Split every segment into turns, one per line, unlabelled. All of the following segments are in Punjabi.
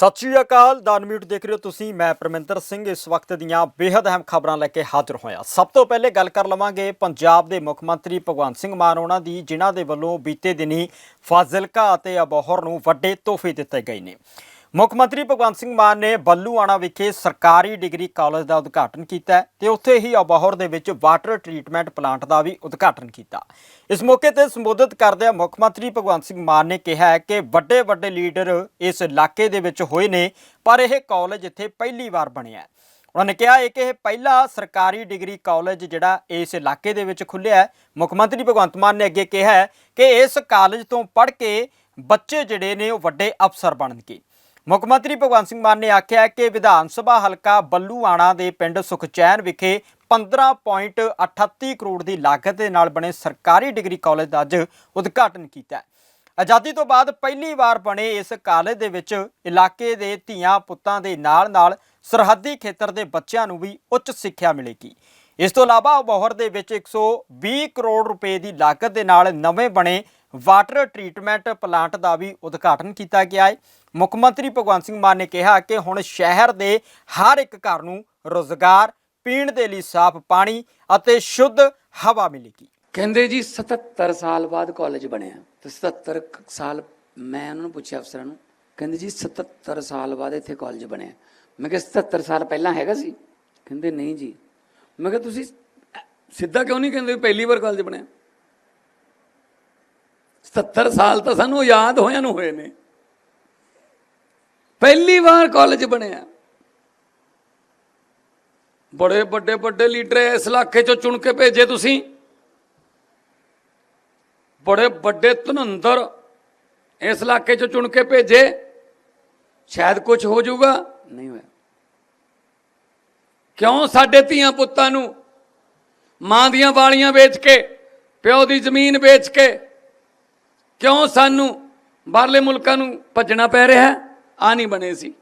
ਸਤਿ ਸ਼੍ਰੀ ਅਕਾਲ, ਦਾਨ ਮਿਊਟ ਦੇਖ ਰਹੇ ਹੋ ਤੁਸੀਂ, ਮੈਂ ਪਰਮਿੰਦਰ ਸਿੰਘ। ਇਸ ਵਕਤ ਦੀਆਂ ਬੇहद ਅਹਿਮ ਖਬਰਾਂ ਲੈ ਕੇ ਹਾਜ਼ਰ ਹੋਇਆ। ਸਭ ਤੋਂ ਪਹਿਲੇ ਗੱਲ ਕਰ ਲਵਾਂਗੇ ਪੰਜਾਬ ਦੇ ਮੁੱਖ ਮੰਤਰੀ ਭਗਵੰਤ ਸਿੰਘ ਮਾਨ, ਉਹਨਾਂ ਦੀ, ਜਿਨ੍ਹਾਂ ਦੇ ਵੱਲੋਂ ਬੀਤੇ ਦਿਨੀ ਫਾਜ਼ਿਲਕਾ ਅਤੇ ਅਬੋਹਰ ਨੂੰ ਵੱਡੇ ਤੋਹਫੇ ਦਿੱਤੇ ਗਏ ਨੇ। ਮੁੱਖ ਮੰਤਰੀ ਭਗਵੰਤ ਸਿੰਘ ਮਾਨ ਨੇ ਬੱਲੂਆਣਾ ਵਿਖੇ ਸਰਕਾਰੀ ਡਿਗਰੀ ਕਾਲਜ ਦਾ ਉਦਘਾਟਨ ਕੀਤਾ ਹੈ ਤੇ ਉੱਥੇ ਹੀ ਅਬੋਹਰ ਦੇ ਵਿੱਚ ਵਾਟਰ ਟਰੀਟਮੈਂਟ ਪਲਾਂਟ ਦਾ ਵੀ ਉਦਘਾਟਨ ਕੀਤਾ। ਇਸ ਮੌਕੇ ਤੇ ਸੰਬੋਧਿਤ ਕਰਦਿਆਂ ਮੁੱਖ ਮੰਤਰੀ ਭਗਵੰਤ ਸਿੰਘ ਮਾਨ ਨੇ ਕਿਹਾ ਕਿ ਵੱਡੇ ਵੱਡੇ ਲੀਡਰ ਇਸ ਇਲਾਕੇ ਦੇ ਵਿੱਚ ਹੋਏ ਨੇ, ਪਰ ਇਹ ਕਾਲਜ ਇੱਥੇ ਪਹਿਲੀ ਵਾਰ ਬਣਿਆ ਉਹਨਾਂ ਨੇ ਕਿਹਾ ਹੈ ਕਿ ਇਹ ਪਹਿਲਾ ਸਰਕਾਰੀ ਡਿਗਰੀ ਕਾਲਜ ਜਿਹੜਾ ਇਸ ਇਲਾਕੇ ਦੇ ਵਿੱਚ ਖੁੱਲਿਆ ਮੁੱਖ ਮੰਤਰੀ ਭਗਵੰਤ ਮਾਨ ਨੇ ਅੱਗੇ ਕਿਹਾ ਕਿ ਇਸ ਕਾਲਜ ਤੋਂ ਪੜ੍ਹ ਕੇ ਬੱਚੇ ਜਿਹੜੇ ਨੇ ਉਹ ਵੱਡੇ ਅਫਸਰ ਬਣਨਗੇ। ਮੁੱਖ ਮੰਤਰੀ ਭਗਵੰਤ ਸਿੰਘ ਮਾਨ ਨੇ ਆਖਿਆ ਕਿ ਵਿਧਾਨ ਸਭਾ ਹਲਕਾ ਬੱਲੂਆਣਾ ਦੇ ਪਿੰਡ ਸੁਖਚੈਨ ਵਿਖੇ 15.38 ਕਰੋੜ ਦੀ ਲਾਗਤ ਦੇ ਨਾਲ ਬਣੇ ਸਰਕਾਰੀ ਡਿਗਰੀ ਕਾਲਜ ਦਾ ਅੱਜ ਉਦਘਾਟਨ ਕੀਤਾ ਆਜ਼ਾਦੀ ਤੋਂ ਬਾਅਦ ਪਹਿਲੀ ਵਾਰ ਬਣੇ ਇਸ ਕਾਲਜ ਦੇ ਵਿੱਚ ਇਲਾਕੇ ਦੇ ਧੀਆਂ ਪੁੱਤਾਂ ਦੇ ਨਾਲ-ਨਾਲ ਸਰਹੱਦੀ ਖੇਤਰ ਦੇ ਬੱਚਿਆਂ ਨੂੰ ਵੀ ਉੱਚ ਸਿੱਖਿਆ ਮਿਲੇਗੀ। ਇਸ ਤੋਂ ਇਲਾਵਾ ਅਬੋਹਰ ਦੇ ਵਿੱਚ 120 ਕਰੋੜ ਰੁਪਏ ਦੀ ਲਾਗਤ ਦੇ ਨਾਲ ਨਵੇਂ ਬਣੇ ਵਾਟਰ ਟ੍ਰੀਟਮੈਂਟ ਪਲਾਂਟ ਦਾ ਵੀ ਉਦਘਾਟਨ ਕੀਤਾ ਗਿਆ ਹੈ। ਮੁੱਖ ਮੰਤਰੀ ਭਗਵੰਤ ਸਿੰਘ ਮਾਨ ਨੇ ਕਿਹਾ ਕਿ ਹੁਣ ਸ਼ਹਿਰ ਦੇ ਹਰ ਇੱਕ ਘਰ ਨੂੰ ਰੋਜ਼ਗਾਰ, ਪੀਣ ਦੇ ਲਈ ਸਾਫ਼ ਪਾਣੀ ਅਤੇ ਸ਼ੁੱਧ ਹਵਾ ਮਿਲੇਗੀ।
ਕਹਿੰਦੇ ਜੀ 77 ਸਾਲ ਬਾਅਦ ਕਾਲਜ ਬਣਿਆ। ਤੇ 77 ਸਾਲ ਮੈਂ ਉਹਨਾਂ ਨੂੰ ਪੁੱਛਿਆ ਅਫਸਰਾਂ ਨੂੰ, ਕਹਿੰਦੇ ਜੀ 77 ਸਾਲ ਬਾਅਦ ਇੱਥੇ ਕਾਲਜ ਬਣਿਆ। ਮੈਂ ਕਿਹਾ 77 ਸਾਲ ਪਹਿਲਾਂ ਹੈਗਾ ਸੀ? ਕਹਿੰਦੇ, ਨਹੀਂ ਜੀ। ਮੈਂ ਕਿਹਾ, ਤੁਸੀਂ ਸਿੱਧਾ ਕਿਉਂ ਨਹੀਂ ਕਹਿੰਦੇ ਪਹਿਲੀ ਵਾਰ ਕਾਲਜ ਬਣਿਆ? 77 ਸਾਲ ਤਾਂ ਸਾਨੂੰ ਯਾਦ ਹੋਇਆਂ ਨੂੰ ਹੋਏ ਨੇ। ਪਹਿਲੀ ਵਾਰ ਕਾਲਜ ਬਣਿਆ। ਬੜੇ ਵੱਡੇ ਵੱਡੇ ਲੀਡਰ ਇਸ ਇਲਾਕੇ ਚੋਂ ਚੁਣ ਕੇ ਭੇਜੇ ਤੁਸੀਂ। ਬੜੇ ਵੱਡੇ ਧਨੰਦਰ ਇਸ ਇਲਾਕੇ ਚੋਂ ਚੁਣ ਕੇ ਭੇਜੇ। ਸ਼ਾਇਦ ਕੁਝ ਹੋ ਜਾਊਗਾ। ਨਹੀਂ ਹੋਇਆ। ਕਿਉਂ ਸਾਡੇ ਧੀਆਂ ਪੁੱਤਾਂ ਨੂੰ ਮਾਂ ਦੀਆਂ ਵਾਲੀਆਂ ਵੇਚ ਕੇ, ਪਿਓ ਦੀ ਜ਼ਮੀਨ ਵੇਚ ਕੇ ਕਿਉਂ ਸਾਨੂੰ ਬਾਹਰਲੇ ਮੁਲਕਾਂ ਨੂੰ ਭੱਜਣਾ ਪੈ ਰਿਹਾ ਹੈ? ਆ ਨਹੀਂ ਬਣੇ ਸੀ।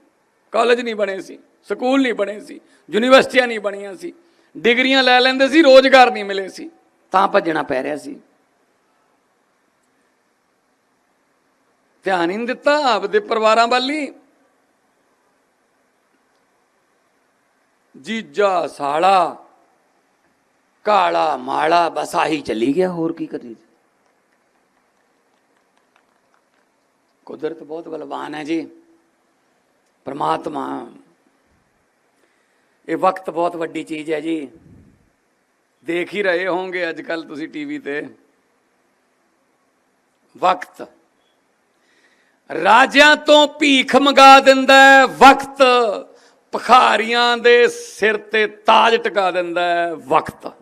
ਕਾਲਜ ਨਹੀਂ ਬਣੇ ਸੀ। ਸਕੂਲ ਨਹੀਂ ਬਣੇ ਸੀ। ਯੂਨੀਵਰਸਿਟੀਆਂ ਨਹੀਂ ਬਣੀਆਂ ਸੀ। ਡਿਗਰੀਆਂ ਲੈ ਲੈਂਦੇ ਸੀ, ਰੋਜ਼ਗਾਰ ਨਹੀਂ ਮਿਲੇ ਸੀ। ਤਾਂ ਭੱਜਣਾ ਪੈ ਰਿਹਾ ਸੀ। ਧਿਆਨ ਹੀ ਨਹੀਂ ਦਿੱਤਾ ਆਪਦੇ ਪਰਿਵਾਰਾਂ ਵੱਲ ਹੀ। ਜੀਜਾ, ਸਾਲਾ, ਕਾਲਾ, ਮਾਲਾ, ਬਸ ਆਹੀ ਚੱਲੀ ਗਿਆ। ਹੋਰ ਕੀ ਕਰੀ ਕੁਦਰਤ ਬਹੁਤ ਬਲਵਾਨ ਹੈ ਜੀ। ਪਰਮਾਤਮਾ, ਇਹ ਵਕਤ ਬਹੁਤ ਵੱਡੀ ਚੀਜ਼ ਹੈ ਜੀ। ਦੇਖ ਹੀ ਰਹੇ ਹੋਵੋਗੇ ਅੱਜ ਕੱਲ ਤੁਸੀਂ ਟੀਵੀ ਤੇ। ਵਕਤ। ਰਾਜਿਆਂ ਤੋਂ ਭੀਖ ਮੰਗਾ ਦਿੰਦਾ ਹੈ, ਵਕਤ। ਭਖਾਰੀਆਂ ਦੇ ਸਿਰ ਤੇ ਤਾਜ ਟਿਕਾ ਦਿੰਦਾ ਹੈ, ਵਕਤ।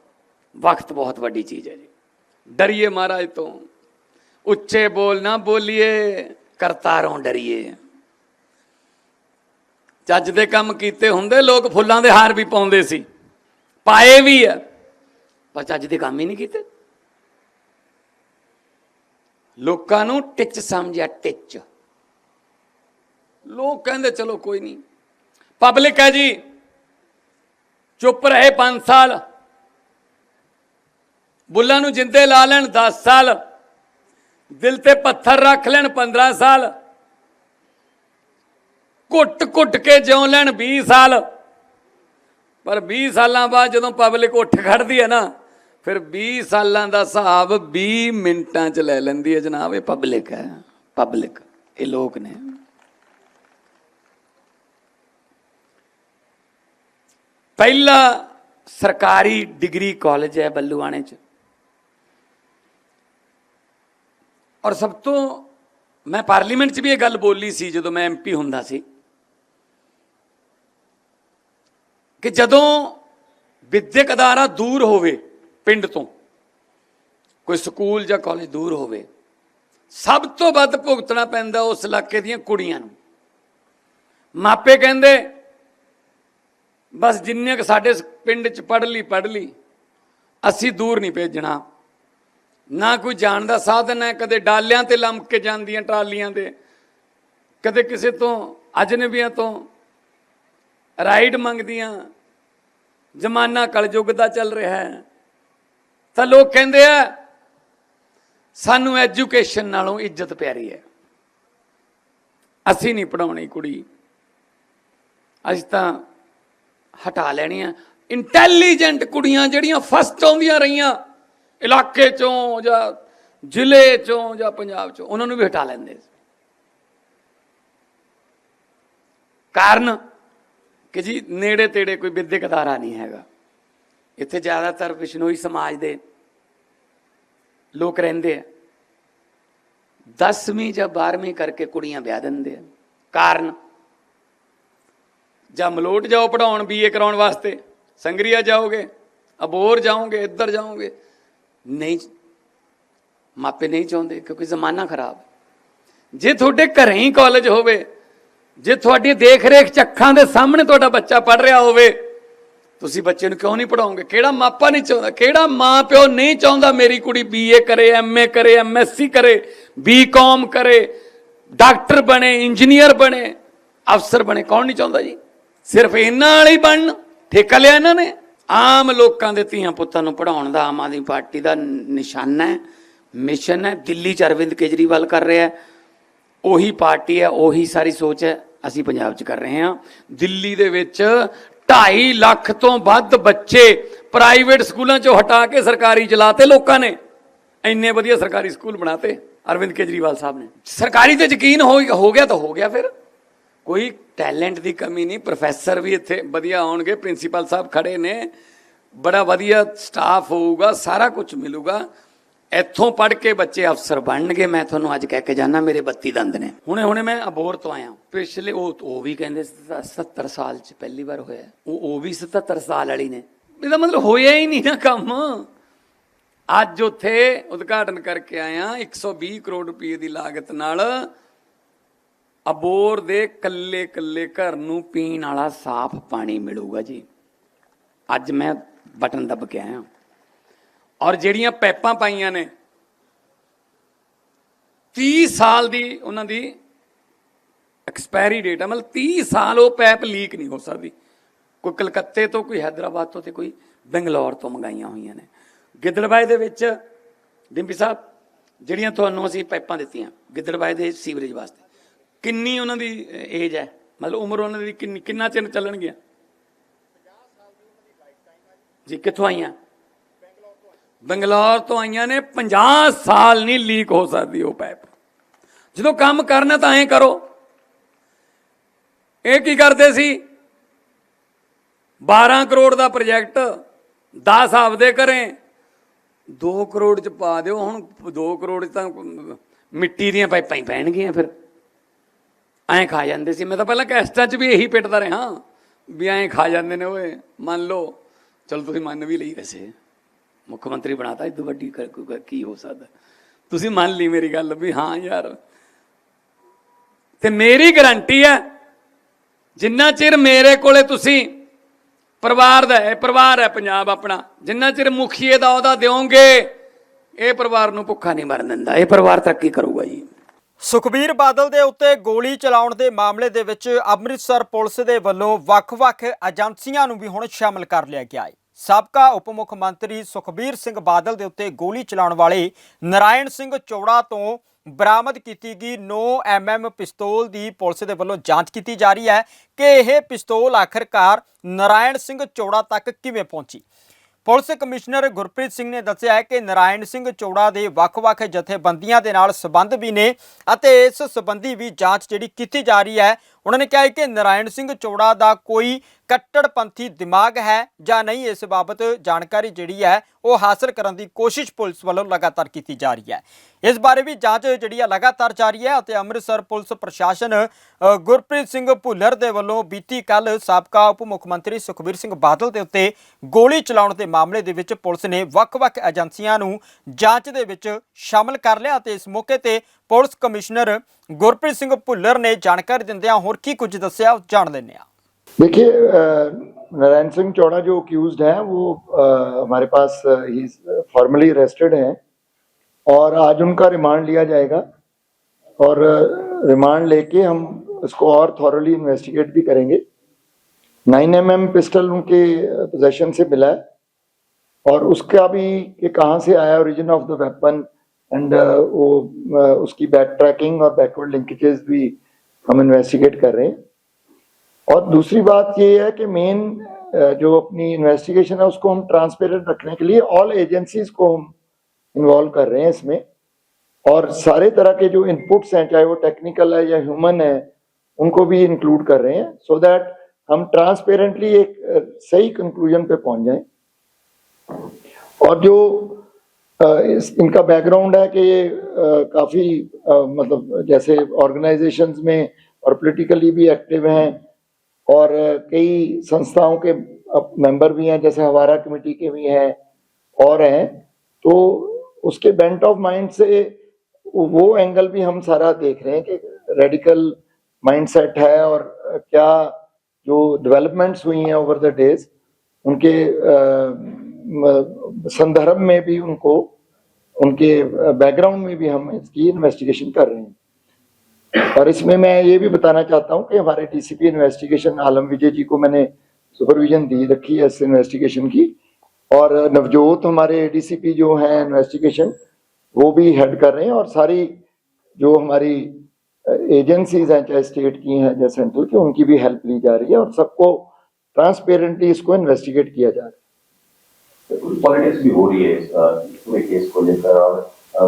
ਵਕਤ ਬਹੁਤ ਵੱਡੀ ਚੀਜ਼ ਹੈ ਜੀ। ਡਰੀਏ ਮਹਾਰਾਜ ਤੋਂ। ਉੱਚੇ ਬੋਲ ਨਾ ਬੋਲੀਏ। ਕਰਤਾਰੋਂ ਡਰੀਏ। ਚੱਜ ਦੇ ਕੰਮ ਕੀਤੇ ਹੁੰਦੇ, ਲੋਕ ਫੁੱਲਾਂ ਦੇ ਹਾਰ ਵੀ ਪਾਉਂਦੇ ਸੀ। ਪਾਏ ਵੀ ਆ, ਪਰ ਚੱਜ ਦੇ ਕੰਮ ਹੀ ਨਹੀਂ ਕੀਤੇ। ਲੋਕਾਂ ਨੂੰ ਟਿੱਚ ਸਮਝਿਆ, ਟਿੱਚ। ਲੋਕ ਕਹਿੰਦੇ, ਚਲੋ ਕੋਈ ਨਹੀਂ। ਪਬਲਿਕ ਹੈ ਜੀ, ਚੁੱਪ ਰਹੇ 5 ਸਾਲ। ਬੁੱਲਾਂ ਨੂੰ ਜਿੰਦੇ ਲਾ ਲੈਣ 10 ਸਾਲ। ਦਿਲ ਤੇ ਪੱਥਰ ਰੱਖ ਲੈਣ 15 ਸਾਲ। ਘੁੱਟ ਘੁੱਟ ਕੇ ਜਿਉ ਲੈਣ 20 ਸਾਲ। ਪਰ 20 ਸਾਲਾਂ ਬਾਅਦ ਜਦੋਂ ਪਬਲਿਕ ਉੱਠ ਖੜਦੀ ਹੈ ਨਾ, ਫਿਰ 20 ਸਾਲਾਂ ਦਾ ਹਿਸਾਬ 20 ਮਿੰਟਾਂ 'ਚ ਲੈ ਲੈਂਦੀ ਹੈ ਜਨਾਬ। ਇਹ ਪਬਲਿਕ ਹੈ ਪਬਲਿਕ ਇਹ ਲੋਕ ਨੇ। ਪਹਿਲਾ ਸਰਕਾਰੀ ਡਿਗਰੀ ਕਾਲਜ ਹੈ ਬੱਲੂਆਣੇ 'ਚ। ਔਰ ਸਭ ਤੋਂ ਮੈਂ ਪਾਰਲੀਮੈਂਟ 'ਚ ਵੀ ਇਹ ਗੱਲ ਬੋਲੀ ਸੀ ਜਦੋਂ ਮੈਂ ਐਮਪੀ ਹੁੰਦਾ ਸੀ ਕਿ ਜਦੋਂ ਵਿਦਿਅਕ ਅਦਾਰਾ ਦੂਰ ਹੋਵੇ ਪਿੰਡ ਤੋਂ, ਕੋਈ ਸਕੂਲ ਜਾਂ ਕਾਲਜ ਦੂਰ ਹੋਵੇ, ਸਭ ਤੋਂ ਵੱਧ ਭੁਗਤਣਾ ਪੈਂਦਾ ਉਸ ਇਲਾਕੇ ਦੀਆਂ ਕੁੜੀਆਂ ਨੂੰ। ਮਾਪੇ ਕਹਿੰਦੇ, ਬਸ ਜਿੰਨੇ ਕ ਸਾਡੇ ਪਿੰਡ 'ਚ ਪੜ ਲਈ ਪੜ ਲਈ, ਅਸੀਂ ਦੂਰ ਨਹੀਂ ਭੇਜਣਾ। ਨਾ ਕੋਈ ਜਾਣ ਦਾ ਸਾਧਨ ਹੈ, ਕਦੇ ਡਾਲਿਆਂ ਤੇ ਲੰਮਕ ਕੇ ਜਾਂਦੀਆਂ ਟਰਾਲੀਆਂ ਦੇ। ਕਦੇ ਕਿਸੇ ਤੋਂ, ਅਜਨਬੀਆਂ ਤੋਂ ਰਾਈਡ ਮੰਗਦੀਆਂ। ਜ਼ਮਾਨਾ ਕਲਯੁੱਗ ਦਾ ਚੱਲ ਰਿਹਾ ਹੈ। ਤਾਂ ਲੋਕ ਕਹਿੰਦੇ ਆ, ਸਾਨੂੰ ਐਜੂਕੇਸ਼ਨ ਨਾਲੋਂ ਇੱਜ਼ਤ ਪਿਆਰੀ ਹੈ। ਅਸੀਂ ਨਹੀਂ ਪੜਾਉਣੀ ਕੁੜੀ। ਅਸੀਂ ਤਾਂ ਹਟਾ ਲੈਣੀ ਲੈਣੀਆਂ। ਇੰਟੈਲੀਜੈਂਟ ਕੁੜੀਆਂ ਜਿਹੜੀਆਂ ਫਸਟ ਆਉਂਦੀਆਂ ਰਹੀਆਂ। ਇਲਾਕੇ ਚੋਂ ਜਾਂ ਜ਼ਿਲ੍ਹੇ ਚੋਂ ਜਾਂ ਪੰਜਾਬ ਚੋਂ ਉਹਨਾਂ ਨੂੰ ਵੀ ਹਟਾ ਲੈਂਦੇ ਸੀ। ਕਾਰਨ ਕਿ ਜੀ ਨੇੜੇ ਤੇੜੇ ਕੋਈ ਵਿਦਿਅਕ ਅਦਾਰਾ ਨਹੀਂ ਹੈਗਾ। ਇੱਥੇ ਜ਼ਿਆਦਾਤਰ ਬਿਸ਼ਨੋਈ ਸਮਾਜ ਦੇ ਲੋਕ ਰਹਿੰਦੇ ਆ। 10ਵੀਂ ਜਾਂ 12ਵੀਂ ਕਰਕੇ ਕੁੜੀਆਂ ਵਿਆਹ ਦਿੰਦੇ ਆ। ਕਾਰਨ ਜਾਂ ਮਲੋਟ ਜਾਓ ਪੜਾਉਣ ਬੀਏ ਕਰਾਉਣ ਵਾਸਤੇ, ਸੰਗਰੀਆ ਜਾਓਗੇ, ਅਬੋਰ ਜਾਓਗੇ, ਇੱਧਰ ਜਾਓਗੇ ਨਹੀਂ, ਮਾਪੇ ਨਹੀਂ ਚਾਹੁੰਦੇ, ਕਿਉਂਕਿ ਜ਼ਮਾਨਾ ਖਰਾਬ ਜੇ ਤੁਹਾਡੇ ਘਰੇ ਹੀ ਕਾਲਜ ਹੋਵੇ, ਜੇ ਤੁਹਾਡੀ ਦੇਖ ਰੇਖ ਚੱਖਾਂ ਦੇ ਸਾਹਮਣੇ ਤੁਹਾਡਾ ਬੱਚਾ ਪੜ ਰਿਹਾ ਹੋਵੇ, ਤੁਸੀਂ ਬੱਚੇ ਨੂੰ ਕਿਉਂ ਨਹੀਂ ਪੜਾਓਗੇ ਕਿਹੜਾ ਮਾਪਾ ਨਹੀਂ ਚਾਹੁੰਦਾ? ਕਿਹੜਾ ਮਾਂ ਪਿਓ ਨਹੀਂ ਚਾਹੁੰਦਾ ਮੇਰੀ ਕੁੜੀ ਬੀਏ ਕਰੇ ਐਮਏ ਕਰੇ ਐਮਐਸਸੀ ਕਰੇ ਬੀਕਾਮ ਕਰੇ, ਡਾਕਟਰ ਬਣੇ, ਇੰਜੀਨੀਅਰ ਬਣੇ, ਅਫਸਰ ਬਣੇ, ਕੌਣ ਨਹੀਂ ਚਾਹੁੰਦਾ ਜੀ? ਸਿਰਫ ਇਹਨਾਂ ਵਾਲੇ ਹੀ ਬਣਨ, ਠੇਕਾ ਲਿਆ ਇਹਨਾਂ ਨੇ। ਆਮ ਲੋਕਾਂ ਦੇ ਧੀਆਂ ਪੁੱਤਾਂ ਨੂੰ ਪੜਾਉਣ ਦਾ ਆਮ ਆਦਮੀ ਪਾਰਟੀ ਦਾ ਨਿਸ਼ਾਨਾ ਹੈ, ਮਿਸ਼ਨ ਹੈ, ਦਿੱਲੀ ਚ ਅਰਵਿੰਦ ਕੇਜਰੀਵਾਲ ਕਰ ਰਿਹਾ ਹੈ। ਉਹੀ ਪਾਰਟੀ ਹੈ, ਉਹੀ ਸਾਰੀ ਸੋਚ ਹੈ, ਅਸੀਂ ਪੰਜਾਬ 'ਚ ਕਰ ਰਹੇ ਹਾਂ। ਦਿੱਲੀ ਦੇ ਵਿੱਚ 2.5 ਲੱਖ ਤੋਂ ਵੱਧ ਬੱਚੇ ਪ੍ਰਾਈਵੇਟ ਸਕੂਲਾਂ 'ਚੋਂ ਹਟਾ ਕੇ ਸਰਕਾਰੀ ਚਲਾਤੇ ਲੋਕਾਂ ਨੇ। ਇੰਨੇ ਵਧੀਆ ਸਰਕਾਰੀ ਸਕੂਲ ਬਣਾਤੇ, ਅਰਵਿੰਦ ਕੇਜਰੀਵਾਲ ਸਾਹਿਬ ਨੇ। ਸਰਕਾਰੀ ਤੇ ਯਕੀਨ ਹੋ ਹੋ ਗਿਆ ਤਾਂ ਹੋ ਗਿਆ ਫਿਰ। ਕੋਈ ਟੈਲੈਂਟ ਦੀ ਕਮੀ ਨਹੀਂ, ਪ੍ਰੋਫੈਸਰ ਵੀ ਇੱਥੇ ਵਧੀਆ ਆਉਣਗੇ ਪ੍ਰਿੰਸੀਪਲ ਸਾਹਿਬ ਖੜੇ ਨੇ, ਬੜਾ ਵਧੀਆ ਸਟਾਫ ਹੋਊਗਾ, ਸਾਰਾ ਕੁਝ ਮਿਲੂਗਾ। ਇੱਥੋਂ ਪੜ੍ਹ ਕੇ ਬੱਚੇ ਅਫਸਰ ਬਣਨਗੇ, ਮੈਂ ਤੁਹਾਨੂੰ ਅੱਜ ਕਹਿ ਕੇ ਜਾਣਾ ਮੇਰੇ 32 ਦੰਦ ਨੇ। ਹੁਣੇ ਹੁਣੇ ਮੈਂ ਅਬੋਰ ਤੋਂ ਆਇਆ ਪਿਛਲੇ ਉਹ ਉਹ ਵੀ ਕਹਿੰਦੇ ਸੀ 70 ਸਾਲ ਚ ਪਹਿਲੀ ਵਾਰ ਹੋਇਆ ਉਹ ਉਹ ਵੀ 77 ਸਾਲ ਵਾਲੀ ਨੇ। ਇਹਦਾ ਮਤਲਬ ਹੋਇਆ ਹੀ ਨਹੀਂ ਨਾ ਕੰਮ। ਅੱਜ ਉੱਥੇ ਉਦਘਾਟਨ ਕਰਕੇ ਆਇਆ 120 ਕਰੋੜ ਰੁਪਏ ਦੀ ਲਾਗਤ ਨਾਲ ਅਬੋਰ ਦੇ ਕੱਲੇ ਕੱਲੇ ਘਰ ਨੂੰ ਪੀਣ ਵਾਲਾ ਸਾਫ਼ ਪਾਣੀ ਮਿਲੂਗਾ ਜੀ। ਅੱਜ ਮੈਂ ਬਟਨ ਦੱਬ ਕੇ ਆਇਆ। ਔਰ ਜਿਹੜੀਆਂ ਪੈਪਾਂ ਪਾਈਆਂ ਨੇ 30 ਸਾਲ ਦੀ ਉਹਨਾਂ ਦੀ ਐਕਸਪਾਇਰੀ ਡੇਟ ਹੈ ਮਤਲਬ 30 ਸਾਲ ਉਹ ਪੈਪ ਲੀਕ ਨਹੀਂ ਹੋ ਸਕਦੀ। ਕੋਈ ਕਲਕੱਤੇ ਤੋਂ, ਕੋਈ ਹైదరాబాద్ ਤੋਂ ਤੇ ਕੋਈ ਬੰਗਲੌਰ ਤੋਂ ਮੰਗਾਈਆਂ ਹੋਈਆਂ ਨੇ। ਗਿੱਦੜਬਾਏ ਦੇ ਵਿੱਚ, ਡਿੰਪੀ ਸਾਹਿਬ, ਜਿਹੜੀਆਂ ਤੁਹਾਨੂੰ ਅਸੀਂ ਪਾਈਪਾਂ ਦਿੱਤੀਆਂ, ਗਿੱਦੜਬਾਏ ਦੇ ਸੀਵਰੇਜ ਵਾਸਤੇ। ਕਿੰਨੀ ਉਹਨਾਂ ਦੀ ਏਜ ਹੈ? ਮਤਲਬ ਉਮਰ ਉਹਨਾਂ ਦੀ ਕਿੰਨੀ ਕਿੰਨਾ ਚਿਰ ਚੱਲਣਗੀਆਂ? ਜੀ, ਕਿੱਥੋਂ ਆਈਆਂ? ਬੰਗਲੌਰ ਤੋਂ ਆਈਆਂ ਨੇ 50 ਸਾਲ ਨਹੀਂ ਲੀਕ ਹੋ ਸਕਦੀ ਉਹ ਪਾਈਪ ਜਦੋਂ ਕੰਮ ਕਰਨਾ ਤਾਂ ਐਂ ਕਰੋ। ਇਹ ਕੀ ਕਰਦੇ ਸੀ? 12 ਕਰੋੜ ਦਾ ਪ੍ਰੋਜੈਕਟ 10 ਆਪਦੇ ਕਰੇ 2 ਕਰੋੜ ਚ ਪਾ ਦਿਓ, ਹੁਣ 2 ਕਰੋੜ ਚ ਤਾਂ ਮਿੱਟੀ ਦੀਆਂ ਪਾਈਪਾਂ ਹੀ ਪੈਣਗੀਆਂ ਫਿਰ। ਐਂ ਖਾ ਜਾਂਦੇ ਸੀ। ਮੈਂ ਤਾਂ ਪਹਿਲਾਂ ਕੈਸਟਾਂ 'ਚ ਵੀ ਇਹੀ ਪਿੱਟਦਾ ਰਿਹਾ। ਵੀ ਐਂ ਖਾ ਜਾਂਦੇ ਨੇ ਓਏ। ਮੰਨ ਲਓ, ਚਲ ਤੁਸੀਂ ਮੰਨ ਵੀ ਲਈ ਵੈਸੇ। ਮੁੱਖ ਮੰਤਰੀ ਬਣਾਤਾ ਇਦੋਂ ਵੱਡੀ ਕੀ ਹੋ ਸਕਦਾ? ਤੁਸੀਂ ਮੰਨ ਲਈ ਮੇਰੀ ਗੱਲ ਵੀ ਹਾਂ ਯਾਰ। ਤੇ ਮੇਰੀ ਗਾਰੰਟੀ ਹੈ, ਜਿੰਨਾ ਚਿਰ ਮੇਰੇ ਕੋਲੇ ਤੁਸੀਂ ਪਰਿਵਾਰ ਦਾ ਹੈ, ਪਰਿਵਾਰ ਹੈ ਪੰਜਾਬ ਆਪਣਾ, ਜਿੰਨਾ ਚਿਰ ਮੁਖੀਏ ਦਾ ਉਹਦਾ ਦਿਓਗੇ, ਇਹ ਪਰਿਵਾਰ ਨੂੰ ਭੁੱਖਾ ਨਹੀਂ ਮਰਨ ਦਿੰਦਾ। ਇਹ ਪਰਿਵਾਰ ਤਰੱਕੀ ਕਰੂਗਾ ਜੀ।
ਸੁਖਬੀਰ ਬਾਦਲ ਦੇ ਉੱਤੇ ਗੋਲੀ ਚਲਾਉਣ ਦੇ ਮਾਮਲੇ ਦੇ ਵਿੱਚ ਅੰਮ੍ਰਿਤਸਰ ਪੁਲਿਸ ਦੇ ਵੱਲੋਂ ਵੱਖ-ਵੱਖ ਏਜੰਸੀਆਂ ਨੂੰ ਵੀ ਹੁਣ ਸ਼ਾਮਲ ਕਰ ਲਿਆ ਗਿਆ ਹੈ। ਸਾਬਕਾ ਉਪ ਮੁੱਖ ਮੰਤਰੀ ਸੁਖਬੀਰ ਸਿੰਘ ਬਾਦਲ ਦੇ ਉੱਤੇ ਗੋਲੀ ਚਲਾਉਣ ਵਾਲੇ ਨਰਾਇਣ ਸਿੰਘ ਚੌੜਾ ਤੋਂ ਬਰਾਮਦ ਕੀਤੀ ਗਈ 9 ਐਮਐਮ ਪਿਸਤੌਲ ਦੀ ਪੁਲਿਸ ਦੇ ਵੱਲੋਂ ਜਾਂਚ ਕੀਤੀ ਜਾ ਰਹੀ ਹੈ ਕਿ ਇਹ ਪਿਸਤੌਲ ਆਖਰਕਾਰ ਨਰਾਇਣ ਸਿੰਘ ਚੌੜਾ ਤੱਕ ਕਿਵੇਂ ਪਹੁੰਚੀ। ਪੁਲਿਸ ਕਮਿਸ਼ਨਰ ਗੁਰਪ੍ਰੀਤ ਸਿੰਘ ਨੇ ਦੱਸਿਆ ਹੈ ਕਿ ਨਰਾਇਣ ਸਿੰਘ ਚੌੜਾ ਦੇ ਵੱਖ-ਵੱਖ ਜਥੇਬੰਦੀਆਂ ਦੇ ਨਾਲ ਸਬੰਧ ਵੀ ਨੇ ਅਤੇ ਇਸ ਸਬੰਧੀ ਵੀ ਜਾਂਚ ਜਿਹੜੀ ਕੀਤੀ ਜਾ ਰਹੀ ਹੈ ਉਹਨਾਂ ਨੇ ਕਿਹਾ ਕਿ ਨਰਾਇਣ ਸਿੰਘ ਚੋੜਾ ਦਾ ਕੋਈ ਕੱਟੜਪੰਥੀ ਦਿਮਾਗ ਹੈ ਜਾਂ ਨਹੀਂ, ਇਸ ਬਾਬਤ ਜਾਣਕਾਰੀ ਜਿਹੜੀ ਹੈ ਉਹ ਹਾਸਲ ਕਰਨ ਦੀ ਕੋਸ਼ਿਸ਼ ਪੁਲਿਸ ਵੱਲੋਂ ਲਗਾਤਾਰ ਕੀਤੀ ਜਾ ਰਹੀ ਹੈ। ਇਸ ਬਾਰੇ ਵੀ ਜਾਂਚ ਜਿਹੜੀ ਹੈ ਲਗਾਤਾਰ ਜਾਰੀ ਹੈ ਅਤੇ ਅੰਮ੍ਰਿਤਸਰ ਪੁਲਿਸ ਪ੍ਰਸ਼ਾਸਨ ਗੁਰਪ੍ਰੀਤ ਸਿੰਘ ਭੁੱਲਰ ਦੇ ਵੱਲੋਂ ਬੀਤੀ ਕੱਲ ਸਾਬਕਾ ਉਪ ਮੁੱਖ ਮੰਤਰੀ ਸੁਖਬੀਰ ਸਿੰਘ ਬਾਦਲ ਦੇ ਉੱਤੇ ਗੋਲੀ ਚਲਾਉਣ ਦੇ ਮਾਮਲੇ ਦੇ ਵਿੱਚ ਪੁਲਿਸ ਨੇ ਵੱਖ-ਵੱਖ ਏਜੰਸੀਆਂ ਨੂੰ ਜਾਂਚ ਦੇ ਵਿੱਚ ਸ਼ਾਮਲ ਕਰ ਲਿਆ ਅਤੇ ਇਸ ਮੌਕੇ ਤੇ ਪੁਲਿਸ ਕਮਿਸ਼ਨਰ ਗੁਰਪ੍ਰੀਤ ਸਿੰਘ ਭੁੱਲਰ ਨੇ ਜਾਣਕਾਰੀ ਦਿੰਦਿਆਂ ਹੋਰ ਕੀ ਕੁਝ ਦੱਸਿਆ ਉਹ ਜਾਣ ਲੈਂਦੇ ਹਾਂ
देखिए अ, नारायण सिंह चौड़ा जो अक्यूज हैं वो अ, हमारे पास ही फॉर्मली अरेस्टेड हैं और आज उनका रिमांड लिया जाएगा और रिमांड लेके हम उसको और थॉरली इन्वेस्टिगेट भी करेंगे नाइन एम एम पिस्टल उनके पोजेशन से मिला है और उसका भी कि कहाँ से आया origin of the weapon and वो उसकी बैक ट्रैकिंग और बैकवर्ड लिंकेजेस भी हम इन्वेस्टिगेट कर रहे हैं। और दूसरी बात ये है कि मेन जो अपनी इन्वेस्टिगेशन है, उसको हम ट्रांसपेरेंट रखने के लिए ऑल एजेंसीज को हम इन्वॉल्व कर रहे हैं इसमें। और सारे तरह के जो इनपुट्स हैं, चाहे वो टेक्निकल है या ह्यूमन है, उनको भी इंक्लूड कर रहे हैं सो so दैट हम ट्रांसपेरेंटली एक सही कंक्लूजन पे पहुँच जाएँ। और जो इनका बैकग्राउंड है कि ये अ, काफी अ, मतलब जैसे ऑर्गेनाइजेशंस में और पॉलिटिकली भी एक्टिव हैं और अ, कई संस्थाओं के मेंबर भी हैं जैसे हवारा कमेटी के भी हैं और हैं तो उसके बेंट ऑफ माइंड से वो एंगल भी हम सारा देख रहे हैं कि रेडिकल माइंडसेट है और अ, क्या जो डेवलपमेंट्स हुई हैं ओवर द डेज उनके अ, म- संदर्भ में भी उनको उनके बैकग्राउंड में भी हम इसकी इन्वेस्टिगेशन कर रहे हैं और इसमें मैं ये भी बताना चाहता हूँ कि हमारे डीसीपी इन्वेस्टिगेशन आलम विजय जी को मैंने सुपरविजन दी रखी है इस इन्वेस्टिगेशन की और नवजोत हमारे एडीसीपी जो हैं इन्वेस्टिगेशन वो भी हेड कर रहे हैं और सारी जो हमारी एजेंसीज हैं चाहे स्टेट की हैं या सेंट्रल की उनकी भी हेल्प ली जा रही है और सबको ट्रांसपेरेंटली इसको इन्वेस्टिगेट किया जा रहा है
कुछ पॉलिटिक्स भी हो रही है इस अ, इस पूरे केस को लेकर और अ,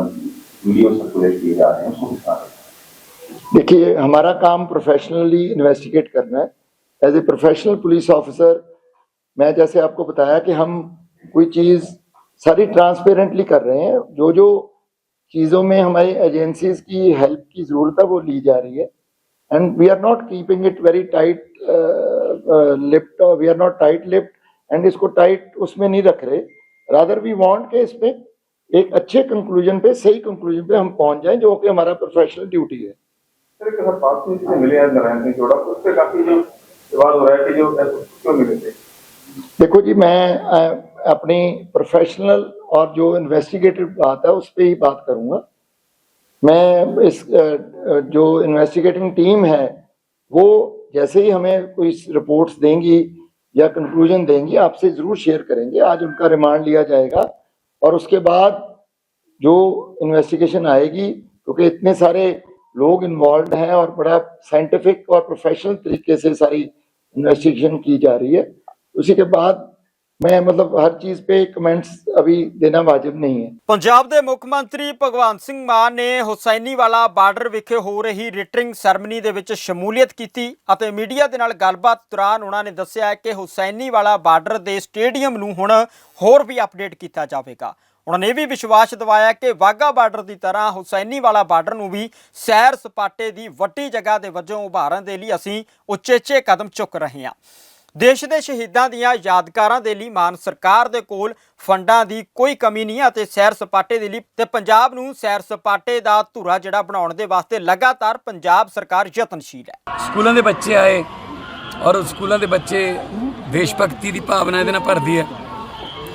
वीडियो सर्कुलेट किए जा रहे हैं उसको किस तरह देखते हैं?
देखिए हमारा काम प्रोफेशनली इन्वेस्टिगेट करना है as a professional police officer मैं जैसे आपको बताया कि हम कोई चीज सारी ट्रांसपेरेंटली कर रहे हैं जो जो चीजों में हमारी एजेंसीज की हेल्प की जरूरत है वो ली जा रही है and we are not keeping it very tight lipped we are not tight lipped and इसको टाइट उसमें नहीं रख रहे। रादर वी वांट के इसमें एक अच्छे कंक्लूजन पे सही कंक्लूजन पे हम पहुँच जाएँ जो कि हमारा प्रोफेशनल ड्यूटी है। देखो जी मैं अपनी प्रोफेशनल और जो इन्वेस्टिगेटिव बात है उस पर ही बात करूँगा। मैं इस जो इन्वेस्टिगेटिंग टीम है वो जैसे ही हमें कोई रिपोर्ट्स देंगी या कंक्लूजन देंगे, आपसे ज़रूर शेयर करेंगे। आज उनका रिमांड लिया जाएगा और उसके बाद जो इन्वेस्टिगेशन आएगी, क्योंकि तो इतने सारे लोग इन्वॉल्व हैं और बड़ा साइंटिफिक और प्रोफेशनल तरीके से सारी इन्वेस्टिगेशन की जा रही है, उसी के बाद मैं मतलब हर चीज पे कमेंट्स अभी देना वाजिब नहीं है
ਪੰਜਾਬ ਦੇ ਮੁੱਖ ਮੰਤਰੀ ਭਗਵੰਤ ਸਿੰਘ ਮਾਨ ਨੇ ਹੁਸੈਨੀਵਾਲਾ ਬਾਰਡਰ ਵਿਖੇ ਹੋ ਰਹੀ ਰਿਟਰਿੰਗ ਸੈਰਮਨੀ ਦੇ ਵਿੱਚ ਸ਼ਮੂਲੀਅਤ ਕੀਤੀ ਅਤੇ ਮੀਡੀਆ ਦੇ ਨਾਲ ਗੱਲਬਾਤ ਦੌਰਾਨ ਉਹਨਾਂ ਨੇ ਦੱਸਿਆ ਕਿ ਹੁਸੈਨੀਵਾਲਾ ਬਾਰਡਰ ਦੇ ਸਟੇਡੀਅਮ ਨੂੰ ਹੁਣ ਹੋਰ ਵੀ ਅਪਡੇਟ ਕੀਤਾ ਜਾਵੇਗਾ ਉਹਨਾਂ ਨੇ ਇਹ ਵੀ ਵਿਸ਼ਵਾਸ ਦਿਵਾਇਆ ਕਿ ਵਾਗਾ ਬਾਰਡਰ ਦੀ ਤਰ੍ਹਾਂ ਹੁਸੈਨੀਵਾਲਾ ਬਾਰਡਰ ਨੂੰ ਵੀ ਸੈਰ ਸਪਾਟੇ ਦੀ ਵੱਡੀ ਜਗ੍ਹਾ ਦੇ ਵਜੋਂ ਉਭਾਰਨ ਦੇ ਲਈ ਅਸੀਂ ਉਚੇਚੇ ਕਦਮ ਚੁੱਕ ਰਹੇ ਹਾਂ ਦੇਸ਼ ਦੇ ਸ਼ਹੀਦਾਂ ਦੀਆਂ ਯਾਦਗਾਰਾਂ ਦੇ ਲਈ ਮਾਨ ਸਰਕਾਰ ਦੇ ਕੋਲ ਫੰਡਾਂ ਦੀ ਕੋਈ ਕਮੀ ਨਹੀਂ ਹੈ ਅਤੇ ਸੈਰ ਸਪਾਟੇ ਦੇ ਲਈ ਤੇ ਪੰਜਾਬ ਨੂੰ ਸੈਰ ਸਪਾਟੇ ਦਾ ਧੁਰਾ ਜਿਹੜਾ ਬਣਾਉਣ ਦੇ ਵਾਸਤੇ ਲਗਾਤਾਰ ਪੰਜਾਬ ਸਰਕਾਰ ਯਤਨਸ਼ੀਲ ਹੈ।
ਸਕੂਲਾਂ ਦੇ ਬੱਚੇ ਆਏ ਔਰ ਸਕੂਲਾਂ ਦੇ ਬੱਚੇ ਦੇਸ਼ ਭਗਤੀ ਦੀ ਭਾਵਨਾ ਇਹਦੇ ਨਾਲ ਭਰਦੀ ਹੈ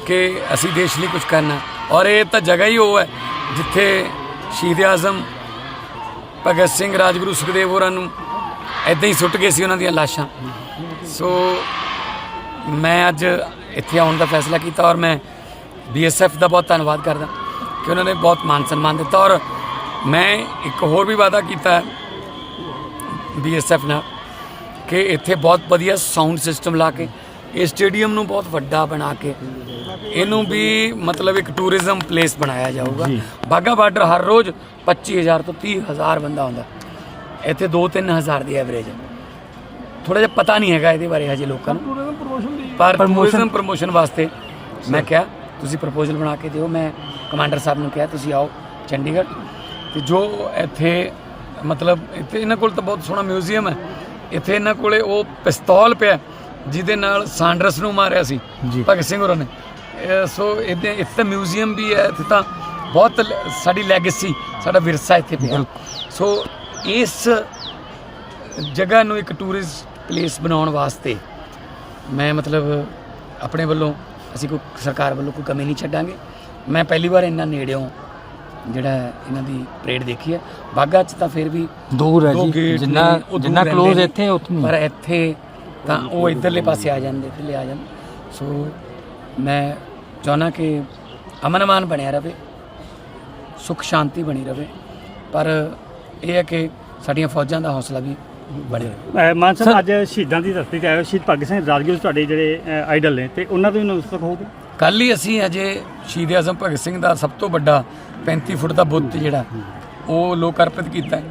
ਕਿ ਅਸੀਂ ਦੇਸ਼ ਲਈ ਕੁਝ ਕਰਨਾ ਔਰ ਇਹ ਤਾਂ ਜਗ੍ਹਾ ਹੀ ਉਹ ਹੈ ਜਿੱਥੇ ਸ਼ਹੀਦ ਆਜ਼ਮ, ਭਗਤ ਸਿੰਘ, ਰਾਜਗੁਰੂ ਸੁਖਦੇਵ ਹੋਰਾਂ ਨੂੰ ਐਦਾਂ ਹੀ ਸੁੱਟ ਗਏ ਸੀ ਉਹਨਾਂ ਦੀਆਂ ਲਾਸ਼ਾਂ। ਸੋ ਮੈਂ ਅੱਜ ਇੱਥੇ ਆਉਣ ਦਾ ਫੈਸਲਾ ਕੀਤਾ ਔਰ ਮੈਂ ਬੀਐਸਐਫ ਦਾ ਬਹੁਤ ਧੰਨਵਾਦ ਕਰਦਾ ਕਿ ਉਹਨਾਂ ਨੇ ਬਹੁਤ ਮਾਨ ਸਨਮਾਨ ਦਿੱਤਾ ਔਰ ਮੈਂ ਇੱਕ ਹੋਰ ਵੀ ਵਾਅਦਾ ਕੀਤਾ ਬੀਐਸਐਫ ਨਾਲ ਕਿ ਇੱਥੇ ਬਹੁਤ ਵਧੀਆ ਸਾਊਂਡ ਸਿਸਟਮ ਲਾ ਕੇ ਇਹ ਸਟੇਡੀਅਮ ਨੂੰ ਬਹੁਤ ਵੱਡਾ ਬਣਾ ਕੇ ਇਹਨੂੰ ਵੀ ਮਤਲਬ ਇੱਕ ਟੂਰਿਜ਼ਮ ਪਲੇਸ ਬਣਾਇਆ ਜਾਊਗਾ। ਬਾਗਾ ਬਾਰਡਰ ਹਰ ਰੋਜ਼ 25000 ਤੋਂ 30000 ਬੰਦਾ ਹੁੰਦਾ ਇੱਥੇ 2-3000 ਦੀ ਐਵਰੇਜ ਹੈ। ਥੋੜਾ ਜਿਹਾ ਪਤਾ ਨਹੀਂ ਹੈਗਾ ਇਹਦੇ ਬਾਰੇ ਹਜੇ ਲੋਕਾਂ ਨੂੰ। ਪਰ ਟੂਰਿਜ਼ਮ ਪ੍ਰੋਮੋਸ਼ਨ ਵਾਸਤੇ ਮੈਂ ਕਿਹਾ ਤੁਸੀਂ ਪ੍ਰਪੋਜ਼ਲ ਬਣਾ ਕੇ ਦਿਓ। ਮੈਂ ਕਮਾਂਡਰ ਸਾਹਿਬ ਨੂੰ ਕਿਹਾ ਤੁਸੀਂ ਆਓ ਚੰਡੀਗੜ੍ਹ। ਤੇ ਜੋ ਇੱਥੇ ਮਤਲਬ ਇੱਥੇ ਇਹਨਾਂ ਕੋਲ ਤਾਂ ਬਹੁਤ ਸੋਹਣਾ ਮਿਊਜ਼ੀਅਮ ਹੈ। ਇੱਥੇ ਇਹਨਾਂ ਕੋਲੇ ਉਹ ਪਿਸਤੌਲ ਪਿਆ ਜਿਹਦੇ ਨਾਲ ਸਾਂਡਰਸ ਨੂੰ ਮਾਰਿਆ ਸੀ ਭਗਤ ਸਿੰਘ ਹੋਰਾਂ ਨੇ। ਸੋ ਇਹਦੇ ਇੱਥੇ ਤਾਂ ਮਿਊਜ਼ੀਅਮ ਵੀ ਹੈ ਇੱਥੇ ਤਾਂ ਬਹੁਤ ਸਾਡੀ ਲੈਗੇਸੀ ਸਾਡਾ ਵਿਰਸਾ ਇੱਥੇ ਪਿਆ। ਸੋ ਇਸ ਜਗ੍ਹਾ ਨੂੰ ਇੱਕ ਟੂਰਿਸਟ ਪਲੇਸ ਬਣਾਉਣ ਵਾਸਤੇ ਮੈਂ ਮਤਲਬ ਆਪਣੇ ਵੱਲੋਂ ਅਸੀਂ ਕੋਈ ਸਰਕਾਰ ਵੱਲੋਂ ਕੋਈ ਕਮੀ ਨਹੀਂ ਛੱਡਾਂਗੇ। ਮੈਂ ਪਹਿਲੀ ਵਾਰ ਇੰਨਾ ਨੇੜਿਓਂ ਜਿਹੜਾ ਇਹਨਾਂ ਦੀ ਪਰੇਡ ਦੇਖੀ ਹੈ। ਬਾਗਾ 'ਚ ਤਾਂ ਫਿਰ ਵੀ
ਦੂਰ ਹੈ ਜੀ ਜਿੰਨਾ ਜਿੰਨਾ ক্লোਜ਼। ਇੱਥੇ ਉਤਨੀ
ਪਰ ਇੱਥੇ ਤਾਂ ਉਹ ਇਧਰਲੇ ਪਾਸੇ ਆ ਜਾਂਦੇ ਇੱਧਰਲੇ ਆ ਜਾਂਦੇ। ਸੋ ਮੈਂ ਚਾਹੁੰਦਾ ਕਿ ਅਮਨ ਅਮਾਨ ਬਣਿਆ ਰਵੇ ਸੁਖ ਸ਼ਾਂਤੀ ਬਣੀ ਰਵੇ। ਪਰ ਇਹ ਹੈ ਕਿ ਸਾਡੀਆਂ ਫੌਜਾਂ ਦਾ ਹੌਸਲਾ ਵੀ
ਬਣੇ
ਅਹ ਮਾਨ ਸਾਹਿਬ ਅੱਜ ਸ਼ਹੀਦਾਂ ਦੀ ਧਰਤੀ ਤੇ ਆਏ ਹੋ। ਸ਼ਹੀਦ ਭਗਤ ਸਿੰਘ ਰਾਜਗੁਰੂ ਤੁਹਾਡੇ ਜਿਹੜੇ ਅਹ, ਆਈਡਲ ਨੇ ਤੇ ਉਹਨਾਂ ਤੋਂ ਵੀ ਨਮਸਤਕ ਹੋਗੇ
ਕੱਲ ਹੀ ਅਸੀਂ ਅਜੇ ਸ਼ਹੀਦ ਆਜ਼ਮ ਭਗਤ ਸਿੰਘ ਦਾ ਸਭ ਤੋਂ ਵੱਡਾ 35 ਫੁੱਟ ਦਾ ਬੁੱਤ ਜਿਹੜਾ ਉਹ ਲੋਕ ਅਰਪਿਤ ਕੀਤਾ ਹੈ।